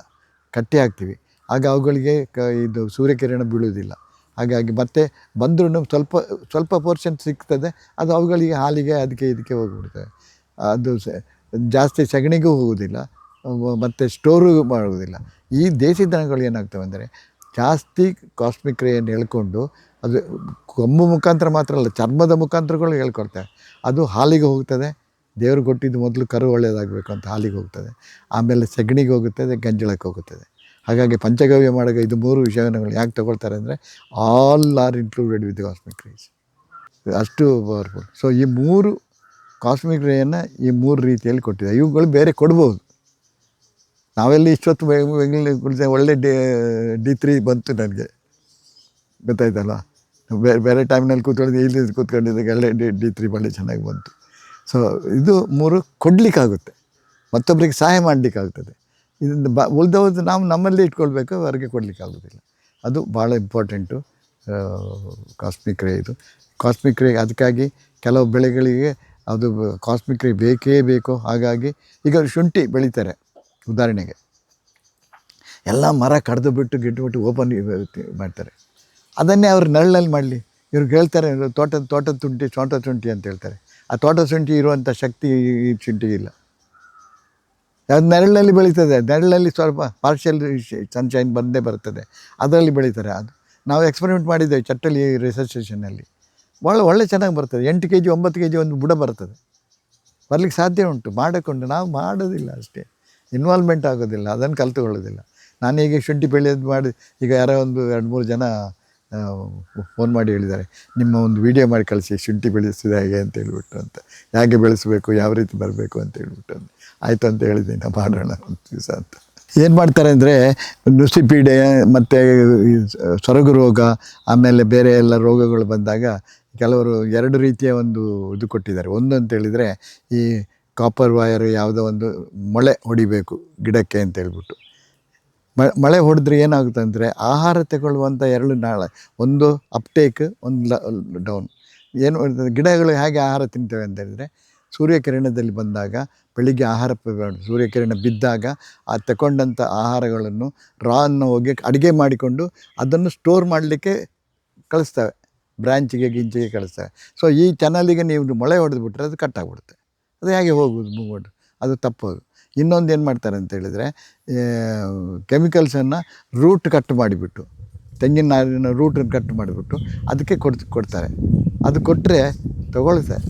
ಕಟ್ಟಿ ಹಾಕ್ತೀವಿ. ಆಗ ಅವುಗಳಿಗೆ ಕ ಇದು ಸೂರ್ಯಕಿರಣ ಬೀಳುವುದಿಲ್ಲ. ಹಾಗಾಗಿ ಮತ್ತೆ ಬಂದ್ರೂ ಸ್ವಲ್ಪ ಸ್ವಲ್ಪ ಪೋರ್ಷನ್ ಸಿಗ್ತದೆ, ಅದು ಅವುಗಳಿಗೆ ಹಾಲಿಗೆ ಅದಕ್ಕೆ ಇದಕ್ಕೆ ಹೋಗಿಬಿಡ್ತವೆ ಅದು ಜಾಸ್ತಿ ಸಗಣಿಗೂ ಹೋಗೋದಿಲ್ಲ ಅವು ಮತ್ತು ಸ್ಟೋರು ಮಾಡುವುದಿಲ್ಲ. ಈ ದೇಸಿ ದನಗಳು ಏನಾಗ್ತವೆ ಅಂದರೆ, ಜಾಸ್ತಿ ಕಾಸ್ಮಿಕ್ ರೇನ್ ಹೇಳ್ಕೊಂಡು ಅದು ಕೊಂಬು ಮುಖಾಂತರ ಮಾತ್ರ ಅಲ್ಲ, ಚರ್ಮದ ಮುಖಾಂತರಗಳು ಹೇಳ್ಕೊಳ್ತವೆ ಅದು ಹಾಲಿಗೆ ಹೋಗ್ತದೆ, ದೇವರು ಕೊಟ್ಟಿದ್ದು ಮೊದಲು ಕರು ಒಳ್ಳೆಯದಾಗಬೇಕು ಅಂತ ಹಾಲಿಗೆ ಹೋಗ್ತದೆ. ಆಮೇಲೆ ಸಗಣಿಗೆ ಹೋಗುತ್ತದೆ ಗಂಜಳಕ್ಕೆ ಹೋಗುತ್ತದೆ. ಹಾಗಾಗಿ ಪಂಚಗವ್ಯ ಮಾಡಾಗ ಇದು ಮೂರು ವಿಷಯಗಳು ಯಾಕೆ ತಗೊಳ್ತಾರೆ ಅಂದರೆ all are included with cosmic rays ಅಷ್ಟು ಪವರ್ಫುಲ್ ಸೊ ಈ ಮೂರು ಕಾಸ್ಮಿಕ್ ರೇಯನ್ನು ಈ ಮೂರು ರೀತಿಯಲ್ಲಿ ಕೊಟ್ಟಿದೆ. ಇವುಗಳು ಬೇರೆ ಕೊಡ್ಬೋದು. ನಾವೆಲ್ಲ ಇಷ್ಟೊತ್ತು ಬೆಂಗಳೂರು ಒಳ್ಳೆ ಡಿ ಡಿ ತ್ರೀ ಬಂತು ನನಗೆ. ಗೊತ್ತಾಯ್ತಲ್ಲ ಬೇರೆ ಬೇರೆ ಟೈಮ್ನಲ್ಲಿ ಕೂತ್ಕೊಂಡಿದ್ದು ಇಲ್ಲಿ ಕೂತ್ಕೊಂಡಿದ್ದಾಗ ಒಳ್ಳೆ ಡಿ ಡಿ ತ್ರೀ ಒಳ್ಳೆ ಚೆನ್ನಾಗಿ ಬಂತು. ಸೊ ಇದು ಮೂರು ಕೊಡಲಿಕ್ಕಾಗುತ್ತೆ. ಮತ್ತೊಬ್ಬರಿಗೆ ಸಹಾಯ ಮಾಡಲಿಕ್ಕಾಗ್ತದೆ. ಇದನ್ನು ಬ ಉಳಿದವ್ರದ್ದು ನಾವು ನಮ್ಮಲ್ಲಿ ಇಟ್ಕೊಳ್ಬೇಕು ಹೊರಗೆ ಕೊಡಲಿಕ್ಕಾಗೋದಿಲ್ಲ ಅದು ಭಾಳ ಇಂಪಾರ್ಟೆಂಟು ಕಾಸ್ಮಿಕ್ ರೇ ಇದು. ಕಾಸ್ಮಿಕ್ ರೇ ಅದಕ್ಕಾಗಿ ಕೆಲವು ಬೆಳೆಗಳಿಗೆ ಅದು ಕಾಸ್ಮಿಕ್ ರೇ ಬೇಕೇ ಬೇಕು ಹಾಗಾಗಿ ಈಗ ಶುಂಠಿ ಬೆಳೀತಾರೆ, ಉದಾಹರಣೆಗೆ. ಎಲ್ಲ ಮರ ಕಡ್ದು ಬಿಟ್ಟು ಗಿಟ್ಟು ಬಿಟ್ಟು ಓಪನ್ ಮಾಡ್ತಾರೆ. ಅದನ್ನೇ ಅವ್ರು ನೆರಳಲ್ಲಿ ಮಾಡಲಿ. ಇವ್ರಿಗೆ ಹೇಳ್ತಾರೆ, ತೋಟದ ತೋಟದ ಶುಂಠಿ ತೋಟದ ಶುಂಠಿ ಅಂತ ಹೇಳ್ತಾರೆ. ಆ ತೋಟದ ಶುಂಠಿ ಇರುವಂಥ ಶಕ್ತಿ ಈ ಶುಂಠಿಗಿಲ್ಲ ಅದು ನೆರಳಲ್ಲಿ ಬೆಳೀತದೆ. ನೆರಳಲ್ಲಿ ಸ್ವಲ್ಪ ಪಾರ್ಷಿಯಲ್ ಸನ್ಶೈನ್ ಬಂದೇ ಬರ್ತದೆ. ಅದರಲ್ಲಿ ಬೆಳೀತಾರೆ ಅದು. ನಾವು ಎಕ್ಸ್ಪೆರಿಮೆಂಟ್ ಮಾಡಿದ್ದೇವೆ ಚಟ್ಟಲಿ ರಿಸರ್ಚ್ ಸ್ಟೇಷನಲ್ಲಿ ಭಾಳ ಒಳ್ಳೆ ಚೆನ್ನಾಗಿ ಬರ್ತದೆ. ಎಂಟು ಕೆ ಜಿ ಒಂಬತ್ತು ಕೆ ಜಿ ಒಂದು ಬುಡ ಬರ್ತದೆ. ಬರಲಿಕ್ಕೆ ಸಾಧ್ಯ ಉಂಟು. ಮಾಡಿಕೊಂಡು ನಾವು ಮಾಡೋದಿಲ್ಲ ಅಷ್ಟೇ. ಇನ್ವಾಲ್ವ್ಮೆಂಟ್ ಆಗೋದಿಲ್ಲ. ಅದನ್ನು ಕಲ್ತುಕೊಳ್ಳೋದಿಲ್ಲ. ಈಗ ಶುಂಠಿ ಬೆಳೆಯೋದು ಮಾಡಿ, ಈಗ ಯಾರೋ ಒಂದು ಎರಡು, ಮೂರು ಜನ ಫೋನ್ ಮಾಡಿ ಹೇಳಿದ್ದಾರೆ. ನಿಮ್ಮ ಒಂದು ವಿಡಿಯೋ ಮಾಡಿ ಕಳಿಸಿ, ಶುಂಠಿ ಬೆಳೆಸಿದ ಹೇಗೆ ಅಂತ ಹೇಳ್ಬಿಟ್ಟು ಅಂತ. ಹೇಗೆ ಬೆಳೆಸಬೇಕು, ಯಾವ ರೀತಿ ಬರಬೇಕು ಅಂತ ಹೇಳ್ಬಿಟ್ಟು ಅಂತ. ಆಯಿತು ಅಂತ ಹೇಳಿದ್ದೀನಿ ಮಾಡೋಣ ಒಂದು ದಿವಸ ಅಂತ. ಏನು ಮಾಡ್ತಾರೆ ಅಂದರೆ, ನುಸಿಪೀಡೆ ಮತ್ತು ಸೊರಗು ರೋಗ, ಆಮೇಲೆ ಬೇರೆ ಎಲ್ಲ ರೋಗಗಳು ಬಂದಾಗ ಕೆಲವರು ಎರಡು ರೀತಿಯ ಒಂದು ಇದು ಕೊಟ್ಟಿದ್ದಾರೆ. ಒಂದು ಅಂತೇಳಿದರೆ ಈ ಕಾಪರ್ ವಯರ್ ಯಾವುದೋ ಒಂದು ಮೊಳೆ ಹೊಡಿಬೇಕು ಗಿಡಕ್ಕೆ ಅಂತ ಹೇಳ್ಬಿಟ್ಟು. ಮಳೆ ಹೊಡೆದ್ರೆ ಏನಾಗುತ್ತೆ ಅಂದರೆ, ಆಹಾರ ತಗೊಳ್ಳುವಂಥ ಎರಡು ನಾಳೆ, ಒಂದು ಅಪ್ಟೇಕ್ ಒಂದು ಡೌನ್ ಏನು, ಗಿಡಗಳು ಹೇಗೆ ಆಹಾರ ತಿಂತೇವೆ ಅಂತ ಹೇಳಿದರೆ ಸೂರ್ಯಕಿರಣದಲ್ಲಿ ಬಂದಾಗ, ಬೆಳಿಗ್ಗೆ ಆಹಾರ ಸೂರ್ಯ ಸೂರ್ಯಕಿರಣ ಬಿದ್ದಾಗ ಆ ತಗೊಂಡಂಥ ಆಹಾರಗಳನ್ನು ರಾ ಅನ್ನು ಹೋಗಿ ಅಡುಗೆ ಮಾಡಿಕೊಂಡು ಅದನ್ನು ಸ್ಟೋರ್ ಮಾಡಲಿಕ್ಕೆ ಕಳಿಸ್ತವೆ. ಬ್ರ್ಯಾಂಚಿಗೆ ಗಿಂಚಿಗೆ ಕಳಿಸ್ತವೆ. ಸೊ ಈ ಚಾನಲಿಗೆ ನೀವು ಮೊಳೆ ಹೊಡೆದ್ಬಿಟ್ರೆ ಅದು ಕಟ್ಟಾಗ್ಬಿಡುತ್ತೆ ಅದು ಹೇಗೆ ಹೋಗೋದು ಮೂವ್ಮೆಂಟ್ ಅದು ತಪ್ಪೋದು. ಇನ್ನೊಂದು ಏನು ಮಾಡ್ತಾರೆ ಅಂತ ಹೇಳಿದರೆ ಕೆಮಿಕಲ್ಸನ್ನು ರೂಟ್ ಕಟ್ ಮಾಡಿಬಿಟ್ಟು ತೆಂಗಿನ ನಾರಿನ ರೂಟನ್ನು ಕಟ್ ಮಾಡಿಬಿಟ್ಟು ಅದಕ್ಕೆ ಕೊಡ್, ಕೊಡ್ತಾರೆ. ಅದು ಕೊಟ್ಟರೆ ತೊಗೊಳ್ತಾರೆ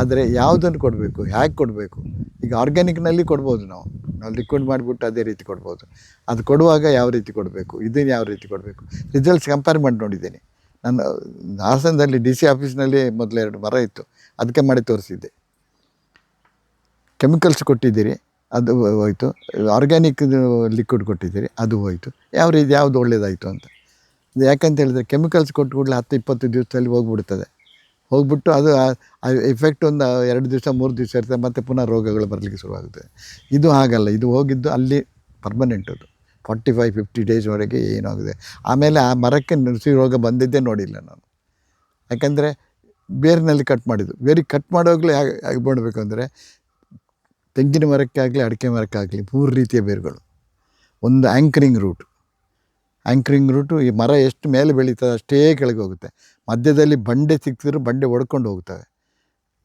ಆದರೆ ಯಾವುದನ್ನು ಕೊಡಬೇಕು? ಹೇಗೆ ಕೊಡಬೇಕು? ಈಗ ಆರ್ಗ್ಯಾನಿಕ್ನಲ್ಲಿ ಕೊಡ್ಬೋದು ನಾವು. ನಾವು ಲಿಕ್ವಿಡ್ ಮಾಡಿಬಿಟ್ಟು ಅದೇ ರೀತಿ ಕೊಡ್ಬೋದು. ಅದು ಕೊಡುವಾಗ ಯಾವ ರೀತಿ ಕೊಡಬೇಕು? ಇದನ್ನು ಯಾವ ರೀತಿ ಕೊಡಬೇಕು? ರಿಸಲ್ಟ್ಸ್ ಕಂಪೇರ್ ಮಾಡಿ ನೋಡಿದ್ದೀನಿ. ನಾನು, ಹಾಸನದಲ್ಲಿ ಡಿ ಸಿ ಆಫೀಸ್ನಲ್ಲಿ ಮೊದಲು ಎರಡು ಮರ ಇತ್ತು. ಅದಕ್ಕೆ ಮಾಡಿ ತೋರಿಸಿದ್ದೆ. ಕೆಮಿಕಲ್ಸ್ ಕೊಟ್ಟಿದ್ದೀರಿ, ಅದು ಹೋಯಿತು. ಆರ್ಗ್ಯಾನಿಕ್ ಲಿಕ್ವಿಡ್ ಕೊಟ್ಟಿದ್ದೀರಿ, ಅದು ಹೋಯಿತು. ಯಾವ ರೀತಿ, ಯಾವುದು ಒಳ್ಳೆಯದಾಯಿತು ಅಂತ. ಯಾಕಂತ ಹೇಳಿದ್ರೆ ಕೆಮಿಕಲ್ಸ್ ಕೊಟ್ಟು ಕೂಡಲೇ ಹತ್ತು, ಇಪ್ಪತ್ತು ದಿವಸದಲ್ಲಿ ಹೋಗ್ಬಿಡ್ತದೆ. ಹೋಗ್ಬಿಟ್ಟು ಅದು ಎಫೆಕ್ಟ್ ಒಂದು ಎರಡು ದಿವಸ, ಮೂರು ದಿವಸ ಇರ್ತದೆ ಮತ್ತು ಪುನಃ ರೋಗಗಳು ಬರಲಿಕ್ಕೆ ಶುರುವಾಗುತ್ತೆ. ಇದು ಹಾಗಲ್ಲ, ಇದು ಹೋಗಿದ್ದು ಅಲ್ಲಿ ಪರ್ಮನೆಂಟ್ ಅದು. ಫಾರ್ಟಿ ಫೈವ್ ಫಿಫ್ಟಿ ಡೇಸ್ವರೆಗೆ ಏನಾಗಿದೆ. ಆಮೇಲೆ ಆ ಮರಕ್ಕೆ ನುಸಿ ರೋಗ ಬಂದಿದ್ದೇ ನೋಡಿಲ್ಲ ನಾನು. ಯಾಕಂದರೆ ಬೇರಿನಲ್ಲಿ ಕಟ್ ಮಾಡಿದ್ದು. ಬೇರೆ ಕಟ್ ಮಾಡುವಾಗಲೇ ಹೇಗೆ ಹೇಗೆ ಮಾಡಬೇಕು ಅಂದರೆ ತೆಂಗಿನ ಮರಕ್ಕೆ ಆಗಲಿ ಅಡಿಕೆ ಮರಕ್ಕಾಗಲಿ ಮೂರು ರೀತಿಯ ಬೇರುಗಳು. ಒಂದು ಆ್ಯಂಕರಿಂಗ್ ರೂಟ್ ಆ್ಯಂಕರಿಂಗ್ ರೂಟು ಈ ಮರ ಎಷ್ಟು ಮೇಲೆ ಬೆಳೀತದೆ ಅಷ್ಟೇ ಕೆಳಗೆ ಹೋಗುತ್ತೆ. ಮಧ್ಯದಲ್ಲಿ ಬಂಡೆ ಸಿಕ್ಕಿದ್ರು ಬಂಡೆ ಒಡ್ಕೊಂಡು ಹೋಗ್ತವೆ.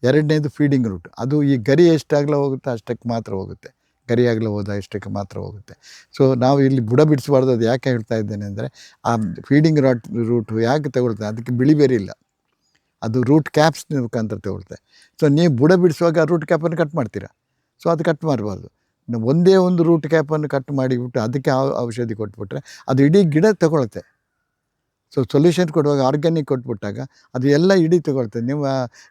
ಎರಡನೇದು ಫೀಡಿಂಗ್ ರೂಟ್ ಅದು ಈ ಗರಿ ಎಷ್ಟಾಗಲೇ ಹೋಗುತ್ತೆ ಅಷ್ಟಕ್ಕೆ ಮಾತ್ರ ಹೋಗುತ್ತೆ. ಗರಿ ಹೋದ ಇಷ್ಟಕ್ಕೆ ಮಾತ್ರ ಹೋಗುತ್ತೆ. ಸೊ ನಾವು ಇಲ್ಲಿ ಬುಡ ಬಿಡಿಸಬಾರ್ದು, ಅದು ಯಾಕೆ ಹೇಳ್ತಾ ಇದ್ದೇನೆ ಅಂದರೆ, ಆ ಫೀಡಿಂಗ್ ರಾಟ್ ರೂಟು ಯಾಕೆ ತಗೊಳ್ತದೆ? ಅದಕ್ಕೆ ಬಿಳಿ ಬೇರೆ ಇಲ್ಲ. ಅದು ರೂಟ್ ಕ್ಯಾಪ್ಸ್ ಮುಖಾಂತರ ತಗೊಳ್ತೆ ಸೊ ನೀವು ಬುಡ ಬಿಡಿಸುವಾಗ ರೂಟ್ ಕ್ಯಾಪನ್ನು ಕಟ್ ಮಾಡ್ತೀರಾ? ಸೊ ಅದು ಕಟ್ ಮಾಡಬಾರ್ದು. ಒಂದೇ ಒಂದು ರೂಟ್ ಕ್ಯಾಪನ್ನು ಕಟ್ ಮಾಡಿಬಿಟ್ಟು ಅದಕ್ಕೆ ಔಷಧಿ ಕೊಟ್ಬಿಟ್ರೆ ಅದು ಇಡೀ ಗಿಡ ತಗೊಳುತ್ತೆ. ಸೊ ಸೊಲ್ಯೂಷನ್ ಕೊಡುವಾಗ ಆರ್ಗ್ಯಾನಿಕ್ ಕೊಟ್ಬಿಟ್ಟಾಗ ಅದು ಎಲ್ಲ ಇಡೀ ತಗೊಳ್ತೆ ನೀವು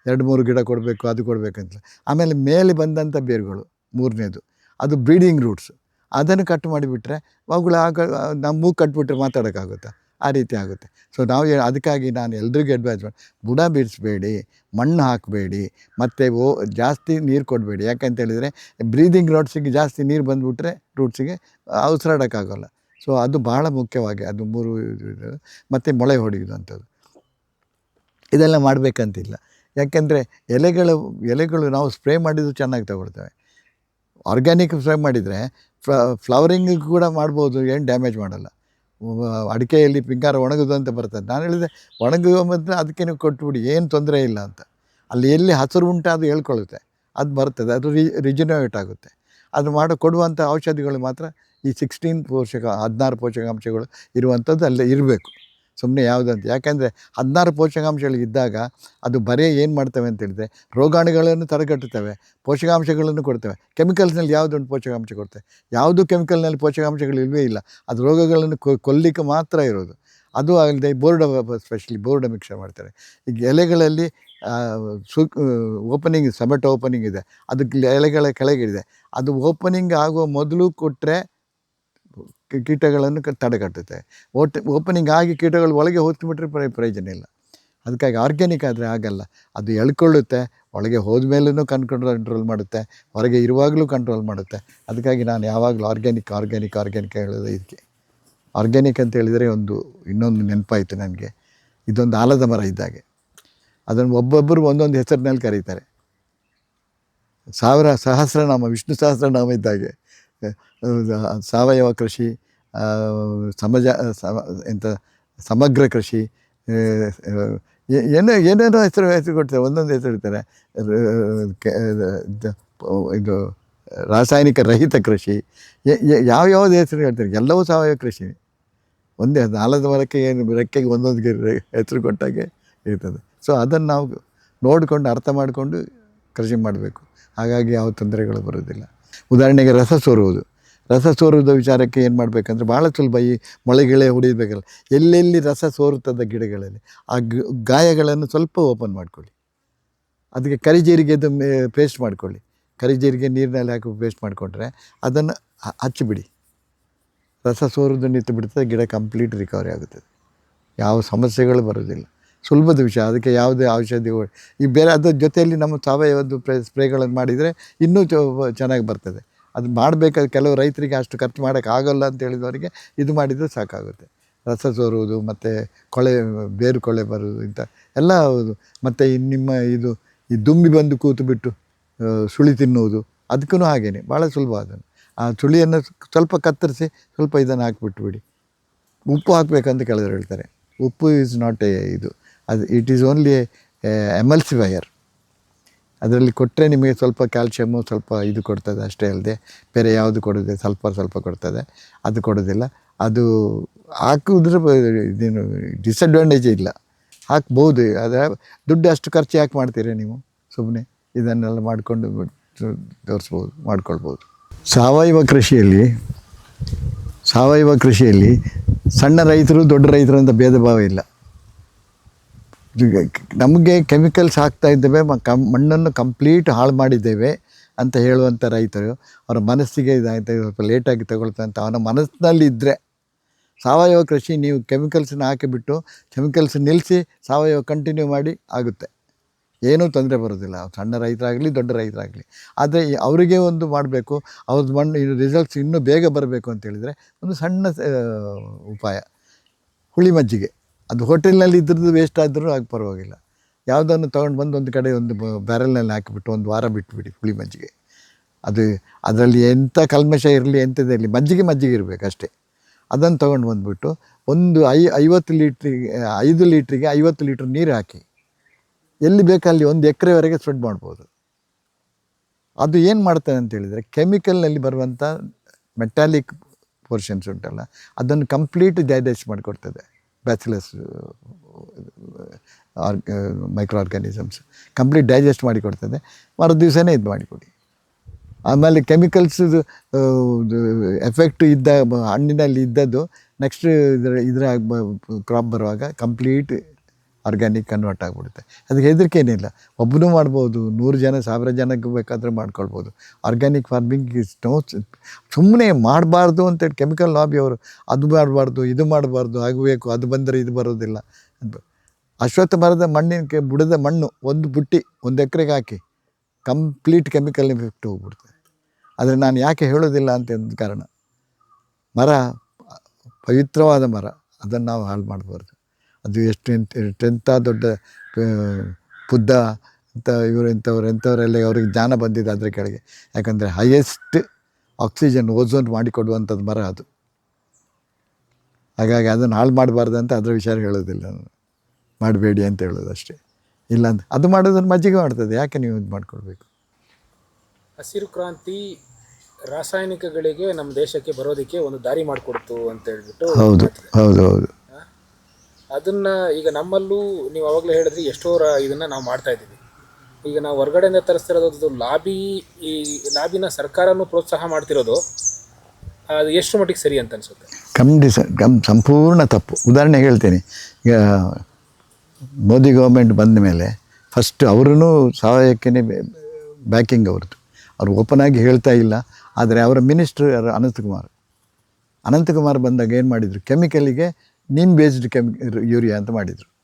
ಎರಡು ಮೂರು ಗಿಡ ಕೊಡಬೇಕು, ಅದು ಕೊಡಬೇಕಂತ ಆಮೇಲೆ ಮೇಲೆ ಬಂದಂಥ ಬೇರುಗಳು, ಮೂರನೇದು, ಅದು ಬ್ರೀಡಿಂಗ್ ರೂಟ್ಸ್ ಅದನ್ನು ಕಟ್ ಮಾಡಿಬಿಟ್ರೆ ಅವುಗಳ ಆಗ ನಮ್ಮ ಮೂಗು ಕಟ್ಬಿಟ್ರೆ ಮಾತಾಡೋಕ್ಕಾಗುತ್ತಾ? ಆ ರೀತಿ ಆಗುತ್ತೆ. ಸೊ ನಾವು ಅದಕ್ಕಾಗಿ ನಾನು ಎಲ್ರಿಗೂ ಅಡ್ವೈಸ್ ಮಾಡಿ ಬುಡ ಬಿಡಿಸ್ಬೇಡಿ ಮಣ್ಣು ಹಾಕಬೇಡಿ, ಮತ್ತು ಓ, ಜಾಸ್ತಿ ನೀರು ಕೊಡಬೇಡಿ. ಯಾಕಂತೇಳಿದರೆ ಬ್ರೀದಿಂಗ್ ರೋಡ್ಸಿಗೆ ಜಾಸ್ತಿ ನೀರು ಬಂದುಬಿಟ್ರೆ ರೂಟ್ಸಿಗೆ ಉಸಿರಾಡೋಕ್ಕಾಗಲ್ಲ ಸೊ ಅದು ಬಹಳ ಮುಖ್ಯವಾಗಿ, ಅದು ಮೂರು ಮತ್ತು ಮೊಳೆ ಹೊಡೆಯೋದು ಅಂಥದ್ದು ಇದೆಲ್ಲ ಮಾಡಬೇಕಂತಿಲ್ಲ. ಯಾಕೆಂದರೆ ಎಲೆಗಳು ಎಲೆಗಳು ನಾವು ಸ್ಪ್ರೇ ಮಾಡಿದ್ದು ಚೆನ್ನಾಗಿ ತಗೊಳ್ತೇವೆ. ಆರ್ಗ್ಯಾನಿಕ್ ಸ್ಪ್ರೇ ಮಾಡಿದರೆ ಫ್ಲವರಿಂಗ್ ಕೂಡ ಮಾಡ್ಬೋದು, ಏನು ಡ್ಯಾಮೇಜ್ ಮಾಡಲ್ಲ. ಅಡಿಕೆಯಲ್ಲಿ ಪಿಂಗಾರ ಅಂತ ಬರ್ತದೆ. ನಾನು ಹೇಳಿದೆ, ಒಣಗುವ ಅದಕ್ಕೆ ನೀವು ಕೊಟ್ಟುಬಿಡಿ ಏನು ತೊಂದರೆ ಇಲ್ಲ ಅಂತ. ಅಲ್ಲಿ ಎಲ್ಲಿ ಹಸಿರು ಉಂಟು ಅದು ಹೇಳ್ಕೊಳ್ಳುತ್ತೆ. ಅದು ಬರ್ತದೆ, ಅದು ರಿ ರಿಜಿನೋವೇಟ್ ಆಗುತ್ತೆ. ಅದು ಮಾಡೋ, ಕೊಡುವಂಥ ಔಷಧಿಗಳು ಮಾತ್ರ ಈ ಸಿಕ್ಸ್ಟೀನ್ ಪೋಷಕ, ಹದಿನಾರು ಪೋಷಕಾಂಶಗಳು ಇರುವಂಥದ್ದು ಅಲ್ಲೇ ಇರಬೇಕು. ಸುಮ್ಮನೆ ಯಾವುದಂತ. ಯಾಕೆಂದರೆ ಹದಿನಾರು ಪೋಷಕಾಂಶಗಳು ಇದ್ದಾಗ ಅದು ಬರೀ ಏನು ಮಾಡ್ತವೆ ಅಂತ ಹೇಳಿದ್ರೆ ರೋಗಾಣುಗಳನ್ನು ತಡೆಗಟ್ಟುತ್ತವೆ, ಪೋಷಕಾಂಶಗಳನ್ನು ಕೊಡ್ತವೆ. ಕೆಮಿಕಲ್ಸ್ನಲ್ಲಿ ಯಾವುದೊಂದು ಪೋಷಕಾಂಶ ಕೊಡ್ತವೆ? ಯಾವುದು ಕೆಮಿಕಲ್ನಲ್ಲಿ ಪೋಷಕಾಂಶಗಳು ಇಲ್ಲವೇ ಇಲ್ಲ. ಅದು ರೋಗಗಳನ್ನು ಕೊಲ್ಲಿಕ್ಕೆ ಮಾತ್ರ ಇರೋದು. ಅದು ಅಲ್ಲದೆ ಬೋರ್ಡ್ ಸ್ಪೆಷಲಿ ಬೋರ್ಡ ಮಿಕ್ಸರ್ ಮಾಡ್ತಾರೆ. ಈಗ ಎಲೆಗಳಲ್ಲಿ ಸು, ಓಪನಿಂಗ್ ಸಮೆಟೋ ಓಪನಿಂಗ್ ಇದೆ. ಅದಕ್ಕೆ ಎಲೆಗಳ ಕೆಳಗಿದೆ ಅದು ಓಪನಿಂಗ್ ಆಗುವ ಮೊದಲು ಕೊಟ್ಟರೆ ಕೀಟಗಳನ್ನು ತಡೆಗಟ್ಟುತ್ತೆ. ಓಟ್, ಓಪನಿಂಗ್ ಆಗಿ ಕೀಟಗಳು ಒಳಗೆ ಹೋಗ್ಬಿಟ್ರೆ ಪ್ರ ಪ್ರಯೋಜನ ಇಲ್ಲ. ಅದಕ್ಕಾಗಿ ಆರ್ಗ್ಯಾನಿಕ್ ಆದರೆ ಆಗಲ್ಲ. ಅದು ಎಳ್ಕೊಳ್ಳುತ್ತೆ, ಒಳಗೆ ಹೋದ ಮೇಲೂ ಕಂಟ್ರೋಲ್ ಕಂಟ್ರೋಲ್ ಮಾಡುತ್ತೆ, ಹೊರಗೆ ಇರುವಾಗಲೂ ಕಂಟ್ರೋಲ್ ಮಾಡುತ್ತೆ. ಅದಕ್ಕಾಗಿ ನಾನು ಯಾವಾಗಲೂ ಆರ್ಗ್ಯಾನಿಕ್ ಆರ್ಗ್ಯಾನಿಕ್ ಆರ್ಗ್ಯಾನಿಕ್ ಹೇಳೋದು ಇದಕ್ಕೆ. ಆರ್ಗ್ಯಾನಿಕ್ ಅಂತ ಹೇಳಿದರೆ ಒಂದು, ಇನ್ನೊಂದು ನೆನಪಾಯಿತು ನನಗೆ. ಇದೊಂದು ಆಲದ ಮರ ಇದ್ದಾಗೆ. ಅದನ್ನು ಒಬ್ಬೊಬ್ಬರು ಒಂದೊಂದು ಹೆಸರಿನಲ್ಲಿ ಕರೀತಾರೆ. ಸಾವಿರ, ಸಹಸ್ರನಾಮ, ವಿಷ್ಣು ಸಹಸ್ರನಾಮ ಇದ್ದಾಗೆ. ಸಾವಯವ ಕೃಷಿ ಸಮಜ, ಸಮ ಎಂಥ ಸಮಗ್ರ ಕೃಷಿ ಏನೋ, ಏನೇನೋ ಹೆಸರು ಹೆಸರು ಕೊಡ್ತಾರೆ, ಒಂದೊಂದು ಹೆಸರು ಇಡ್ತಾರೆ. ಇದು- ರಾಸಾಯನಿಕ ರಹಿತ ಕೃಷಿ ಯಾವ, ಯಾವ್ದು ಹೆಸರು ಹೇಳ್ತಾರೆ, ಎಲ್ಲವೂ ಸಾವಯವ ಕೃಷಿ. ಒಂದೇ ನಾಲ್ಕು ಮರಕ್ಕೆ ಏನು, ರೆಕ್ಕೆಗೆ ಒಂದೊಂದು ಹೆಸರು ಕೊಟ್ಟಾಗೆ ಇರ್ತದೆ. ಸೊ, ಅದನ್ನು ನಾವು ನೋಡಿಕೊಂಡು, ಅರ್ಥ ಮಾಡಿಕೊಂಡು ಕೃಷಿ ಮಾಡಬೇಕು. ಹಾಗಾಗಿ ಯಾವ ತೊಂದರೆಗಳು ಬರೋದಿಲ್ಲ ಉದಾಹರಣೆಗೆ ರಸ ಸೋರುವುದು. ರಸ ಸೋರುವುದ ವಿಚಾರಕ್ಕೆ ಏನು ಮಾಡಬೇಕಂದ್ರೆ ಭಾಳ ಸುಲಭ ಈ ಮೊಳೆಗಳೇ ಹೊಡಿಬೇಕಲ್ಲ ಎಲ್ಲೆಲ್ಲಿ ರಸ ಸೋರುತ್ತದೆ ಗಿಡಗಳಲ್ಲಿ, ಆ ಗಾಯಗಳನ್ನು ಸ್ವಲ್ಪ ಓಪನ್ ಮಾಡ್ಕೊಳ್ಳಿ. ಅದಕ್ಕೆ ಕರಿಜೀರಿಗೆದು ಪೇಸ್ಟ್ ಮಾಡ್ಕೊಳ್ಳಿ. ಕರಿಜೀರಿಗೆ ನೀರಿನಲ್ಲಿ ಹಾಕಿ ಪೇಸ್ಟ್ ಮಾಡಿಕೊಂಡ್ರೆ ಅದನ್ನು ಹಚ್ಚಿಬಿಡಿ. ರಸ ಸೋರುದು ನಿಂತು ಬಿಡ್ತದೆ, ಗಿಡ ಕಂಪ್ಲೀಟ್ ರಿಕವರಿ ಆಗುತ್ತದೆ ಯಾವ ಸಮಸ್ಯೆಗಳು ಬರೋದಿಲ್ಲ ಸುಲಭದ ವಿಷಯ, ಅದಕ್ಕೆ ಯಾವುದೇ ಔಷಧಿ ಈ ಬೇರೆ ಅದರ ಜೊತೆಯಲ್ಲಿ ನಮ್ಮ ಸಾವಯವದ್ದು ಪ್ರೇ, ಸ್ಪ್ರೇಗಳನ್ನು ಮಾಡಿದರೆ ಇನ್ನೂ ಚೆನ್ನಾಗಿ ಬರ್ತದೆ. ಅದು ಮಾಡಬೇಕಾದ ಕೆಲವು ರೈತರಿಗೆ ಅಷ್ಟು ಖರ್ಚು ಮಾಡೋಕ್ಕಾಗಲ್ಲ ಅಂತ ಹೇಳಿದವರಿಗೆ ಇದು ಮಾಡಿದರೆ ಸಾಕಾಗುತ್ತೆ. ರಸ ಸೋರುವುದು ಮತ್ತು ಕೊಳೆ, ಬೇರು ಕೊಳೆ ಬರುವುದು ಇಂಥ ಎಲ್ಲ ಮತ್ತು ನಿಮ್ಮ ಇದು, ಈ ದುಂಬಿ ಬಂದು ಕೂತು ಬಿಟ್ಟು ಸುಳಿ ತಿನ್ನುವುದು ಅದಕ್ಕೂ ಹಾಗೇನೆ. ಭಾಳ ಸುಲಭ ಅದನ್ನು. ಆ ಸುಳಿಯನ್ನು ಸ್ವಲ್ಪ ಕತ್ತರಿಸಿ ಸ್ವಲ್ಪ ಇದನ್ನು ಹಾಕಿಬಿಟ್ಟು ಬಿಡಿ. ಉಪ್ಪು ಹಾಕಬೇಕಂತ ಕೆಲವರು ಹೇಳ್ತಾರೆ. ಉಪ್ಪು ಈಸ್ ನಾಟ್ ಎ ಇದು. ಅದು ಇಟ್ ಈಸ್ ಓನ್ಲಿ ಎಮಲ್ಸಿಫೈಯರ್ ಅದರಲ್ಲಿ ಕೊಟ್ಟರೆ ನಿಮಗೆ ಸ್ವಲ್ಪ ಕ್ಯಾಲ್ಶಿಯಮ್ಮು ಸ್ವಲ್ಪ ಇದು ಕೊಡ್ತದೆ, ಅಷ್ಟೇ ಅಲ್ಲದೆ ಬೇರೆ ಯಾವುದು ಕೊಡೋದೆ ಸ್ವಲ್ಪ ಸ್ವಲ್ಪ ಕೊಡ್ತದೆ, ಅದು ಕೊಡೋದಿಲ್ಲ. ಅದು ಹಾಕುವುದ್ರ ಇದೇನು ಡಿಸ್ಅಡ್ವಾಂಟೇಜ್ ಇಲ್ಲ. ಹಾಕ್ಬೋದು ಆದರೆ ದುಡ್ಡು ಅಷ್ಟು ಖರ್ಚು ಯಾಕೆ ಮಾಡ್ತೀರಾ ನೀವು? ಸುಮ್ಮನೆ ಇದನ್ನೆಲ್ಲ ಮಾಡಿಕೊಂಡು ತೋರಿಸ್ಬೋದು, ಮಾಡ್ಕೊಳ್ಬೋದು. ಸಾವಯವ ಕೃಷಿಯಲ್ಲಿ ಸಾವಯವ ಕೃಷಿಯಲ್ಲಿ ಸಣ್ಣ ರೈತರು ದೊಡ್ಡ ರೈತರು ಅಂತ ಭೇದ ಭಾವ ಇಲ್ಲ. ನಮಗೆ ಕೆಮಿಕಲ್ಸ್ ಹಾಕ್ತಾ ಇದ್ದೇವೆ ಕಮ್ ಮಣ್ಣನ್ನು ಕಂಪ್ಲೀಟ್ ಹಾಳು ಮಾಡಿದ್ದೇವೆ ಅಂತ ಹೇಳುವಂಥ ರೈತರು. ಅವರ ಮನಸ್ಸಿಗೆ ಇದಾಯ್ತು, ಸ್ವಲ್ಪ ಲೇಟಾಗಿ ತಗೊಳ್ತಾ ಅಂತ. ಅವನ ಮನಸ್ಸಿನಲ್ಲಿ ಇದ್ದರೆ ಸಾವಯವ ಕೃಷಿ ನೀವು ಕೆಮಿಕಲ್ಸನ್ನ ಹಾಕಿಬಿಟ್ಟು ಕೆಮಿಕಲ್ಸ್ ನಿಲ್ಲಿಸಿ ಸಾವಯವ ಕಂಟಿನ್ಯೂ ಮಾಡಿ ಆಗುತ್ತೆ. ಏನೂ ತೊಂದರೆ ಬರೋದಿಲ್ಲ. ಸಣ್ಣ ರೈತರಾಗಲಿ, ದೊಡ್ಡ ರೈತರಾಗಲಿ. ಆದರೆ ಅವರಿಗೆ ಒಂದು ಮಾಡಬೇಕು ಅವ್ರದ್ದು ಮಣ್ಣು ರಿಸಲ್ಟ್ಸ್ ಇನ್ನೂ ಬೇಗ ಬರಬೇಕು ಅಂತ ಹೇಳಿದರೆ ಒಂದು ಸಣ್ಣ ಉಪಾಯ. ಹುಳಿ ಮಜ್ಜಿಗೆ. ಅದು ಹೋಟೆಲ್ನಲ್ಲಿ ಇದ್ರದ್ದು ವೇಸ್ಟ್ ಆದರೂ ಆಗ ಪರವಾಗಿಲ್ಲ. ಯಾವುದನ್ನು ತೊಗೊಂಡು ಬಂದು ಒಂದು ಕಡೆ ಒಂದು ಬ್ಯಾರಲ್ನಲ್ಲಿ ಹಾಕಿಬಿಟ್ಟು ಒಂದು ವಾರ ಬಿಟ್ಬಿಡಿ ಹುಳಿ ಮಜ್ಜಿಗೆ. ಅದು, ಅದರಲ್ಲಿ ಎಂಥ ಕಲ್ಮಶ ಇರಲಿ ಎಂಥದ್ದು ಇರಲಿ, ಮಜ್ಜಿಗೆ ಮಜ್ಜಿಗೆ ಇರಬೇಕು ಅಷ್ಟೇ. ಅದನ್ನು ತೊಗೊಂಡು ಬಂದುಬಿಟ್ಟು ಒಂದು ಐ, ಐವತ್ತು ಲೀಟ್ರಿಗೆ, ಐದು ಲೀಟ್ರಿಗೆ ಐವತ್ತು ಲೀಟ್ರ್ ನೀರು ಹಾಕಿ. ಎಲ್ಲಿ ಬೇಕಲ್ಲಿ ಒಂದು ಎಕರೆವರೆಗೆ ಸ್ಪ್ರೆಡ್ ಮಾಡ್ಬೋದು. ಅದು ಏನು ಮಾಡ್ತಾನೆ ಅಂತ ಹೇಳಿದರೆ ಕೆಮಿಕಲ್ನಲ್ಲಿ ಬರುವಂಥ ಮೆಟಾಲಿಕ್ ಪೋರ್ಷನ್ಸ್ ಉಂಟಲ್ಲ, ಅದನ್ನು complete digest ಮಾಡಿಕೊಡ್ತದೆ. Bacillus or microorganisms complete digest ಮಾಡಿಕೊಡ್ತದೆ. ಮರು ದಿವಸನೇ ಇದು ಮಾಡಿಕೊಡಿ. ಆಮೇಲೆ ಕೆಮಿಕಲ್ಸ್ ಎಫೆಕ್ಟ್ ಇದ್ದ, ಹಣ್ಣಿನಲ್ಲಿ ಇದ್ದದ್ದು ನೆಕ್ಸ್ಟ್ ಇದರ ಇದರ ಕ್ರಾಪ್ ಬರುವಾಗ ಕಂಪ್ಲೀಟ್ ಆರ್ಗ್ಯಾನಿಕ್ ಕನ್ವರ್ಟ್ ಆಗಿಬಿಡುತ್ತೆ. ಅದಕ್ಕೆ ಹೆದರಿಕೆ ಏನಿಲ್ಲ ಒಬ್ಬನೂ ಮಾಡ್ಬೋದು, ನೂರು ಜನ, ಸಾವಿರ ಜನಕ್ಕೆ ಬೇಕಾದರೆ ಮಾಡ್ಕೊಳ್ಬೋದು. ಆರ್ಗ್ಯಾನಿಕ್ ಫಾರ್ಮಿಂಗ್ ಇಸ್ ನೋ ಸುಮ್ಮನೆ ಮಾಡಬಾರ್ದು ಅಂತೇಳಿ ಕೆಮಿಕಲ್ ಲಾಬಿ ಅವರು ಅದು ಮಾಡಬಾರ್ದು, ಇದು ಮಾಡಬಾರ್ದು ಆಗಬೇಕು ಅದು ಬಂದರೆ ಇದು ಬರೋದಿಲ್ಲ ಅಂತ ಅಶ್ವತ್ಥ ಮರದ ಮಣ್ಣಿನ ಬುಡದ ಮಣ್ಣು ಒಂದು ಬುಟ್ಟಿ, ಒಂದು ಎಕರೆಗೆ ಹಾಕಿ ಕಂಪ್ಲೀಟ್ ಕೆಮಿಕಲ್ ಇಫೆಕ್ಟ್ ಹೋಗ್ಬಿಡ್ತದೆ ಆದರೆ ನಾನು ಯಾಕೆ ಹೇಳೋದಿಲ್ಲ ಅಂತ ಒಂದು ಕಾರಣ, ಮರ, ಪವಿತ್ರವಾದ ಮರ, ಅದನ್ನು ನಾವು ಹಾಳು ಮಾಡಬಾರ್ದು. ಅದು ಎಷ್ಟು ಎಂತ ಎಂಥ ದೊಡ್ಡ ಪುದ್ದ ಬುದ್ಧ ಅಂತ ಇವರು ಇಂಥವ್ರು ಎಂಥವರೆಲ್ಲ ಅವ್ರಿಗೆ ಜ್ಞಾನ ಬಂದಿದೆ ಅದರ ಕೆಳಗೆ. ಯಾಕಂದರೆ ಹೈಯೆಸ್ಟ್ ಆಕ್ಸಿಜನ್ ಓಝೋನ್ ಮಾಡಿಕೊಡುವಂಥದ್ದು ಮರ ಅದು. ಹಾಗಾಗಿ ಅದನ್ನು ಹಾಳು ಮಾಡಬಾರ್ದು ಅಂತ ಅದರ ವಿಚಾರ ಹೇಳೋದಿಲ್ಲ ನಾನು. ಮಾಡಬೇಡಿ ಅಂತ ಹೇಳೋದು ಅಷ್ಟೇ. ಇಲ್ಲ ಅಂತ. ಅದು ಮಾಡೋದನ್ನು ಮಜ್ಜಿಗೆ ಮಾಡ್ತದೆ. ಯಾಕೆ ನೀವು ಇದು ಮಾಡ್ಕೊಳ್ಬೇಕು ಹಸಿರು ಕ್ರಾಂತಿ ರಾಸಾಯನಿಕಗಳಿಗೆ ನಮ್ಮ ದೇಶಕ್ಕೆ ಬರೋದಕ್ಕೆ ಒಂದು ದಾರಿ ಮಾಡಿಕೊಡ್ತು ಅಂತ ಹೇಳ್ಬಿಟ್ಟು ಹೌದು ಹೌದು ಹೌದು. ಅದನ್ನ ಈಗ ನಮ್ಮಲ್ಲೂ ನೀವು ಅವಾಗಲೇ ಹೇಳಿದ್ರಿ ಎಷ್ಟೋ ರ- ಇದನ್ನ ನಾವು ಮಾಡ್ತಾ ಇದ್ದೀವಿ. ಈಗ ನಾವು ಹೊರಗಡೆಯಿಂದ ತರಿಸ್ತಿರೋದು ಲಾಬಿ ಈ ಲಾಬಿನ ಸರ್ಕಾರನೂ ಪ್ರೋತ್ಸಾಹ ಮಾಡ್ತಿರೋದು, ಅದು ಎಷ್ಟು ಮಟ್ಟಿಗೆ ಸರಿ ಅಂತ ಅನ್ಸುತ್ತೆ? ಖಂಡಿತ ಕಮ್ ಸಂಪೂರ್ಣ ತಪ್ಪು. ಉದಾಹರಣೆ ಹೇಳ್ತೀನಿ. ಈಗ ಮೋದಿ ಗೌರ್ಮೆಂಟ್ ಬಂದ ಮೇಲೆ ಫಸ್ಟ್ ಅವರೂ ಸಹಾಯಕ್ಕೇ ಬ್ಯಾಕಿಂಗ್ ಅವ್ರದ್ದು. ಅವ್ರು ಓಪನ್ ಆಗಿ ಹೇಳ್ತಾ ಇಲ್ಲ, ಆದರೆ ಅವರ ಮಿನಿಸ್ಟ್ರು ಯಾರು? ಅನಂತಕುಮಾರ್. ಅನಂತಕುಮಾರ್ ಬಂದಾಗ ಏನು ಮಾಡಿದರು? ಕೆಮಿಕಲಿಗೆ ನೀಮ್ ಬೇಸ್ಡ್ ಕೆಮಿ ಯೂರಿಯಾ ಅಂತ ಮಾಡಿದರು.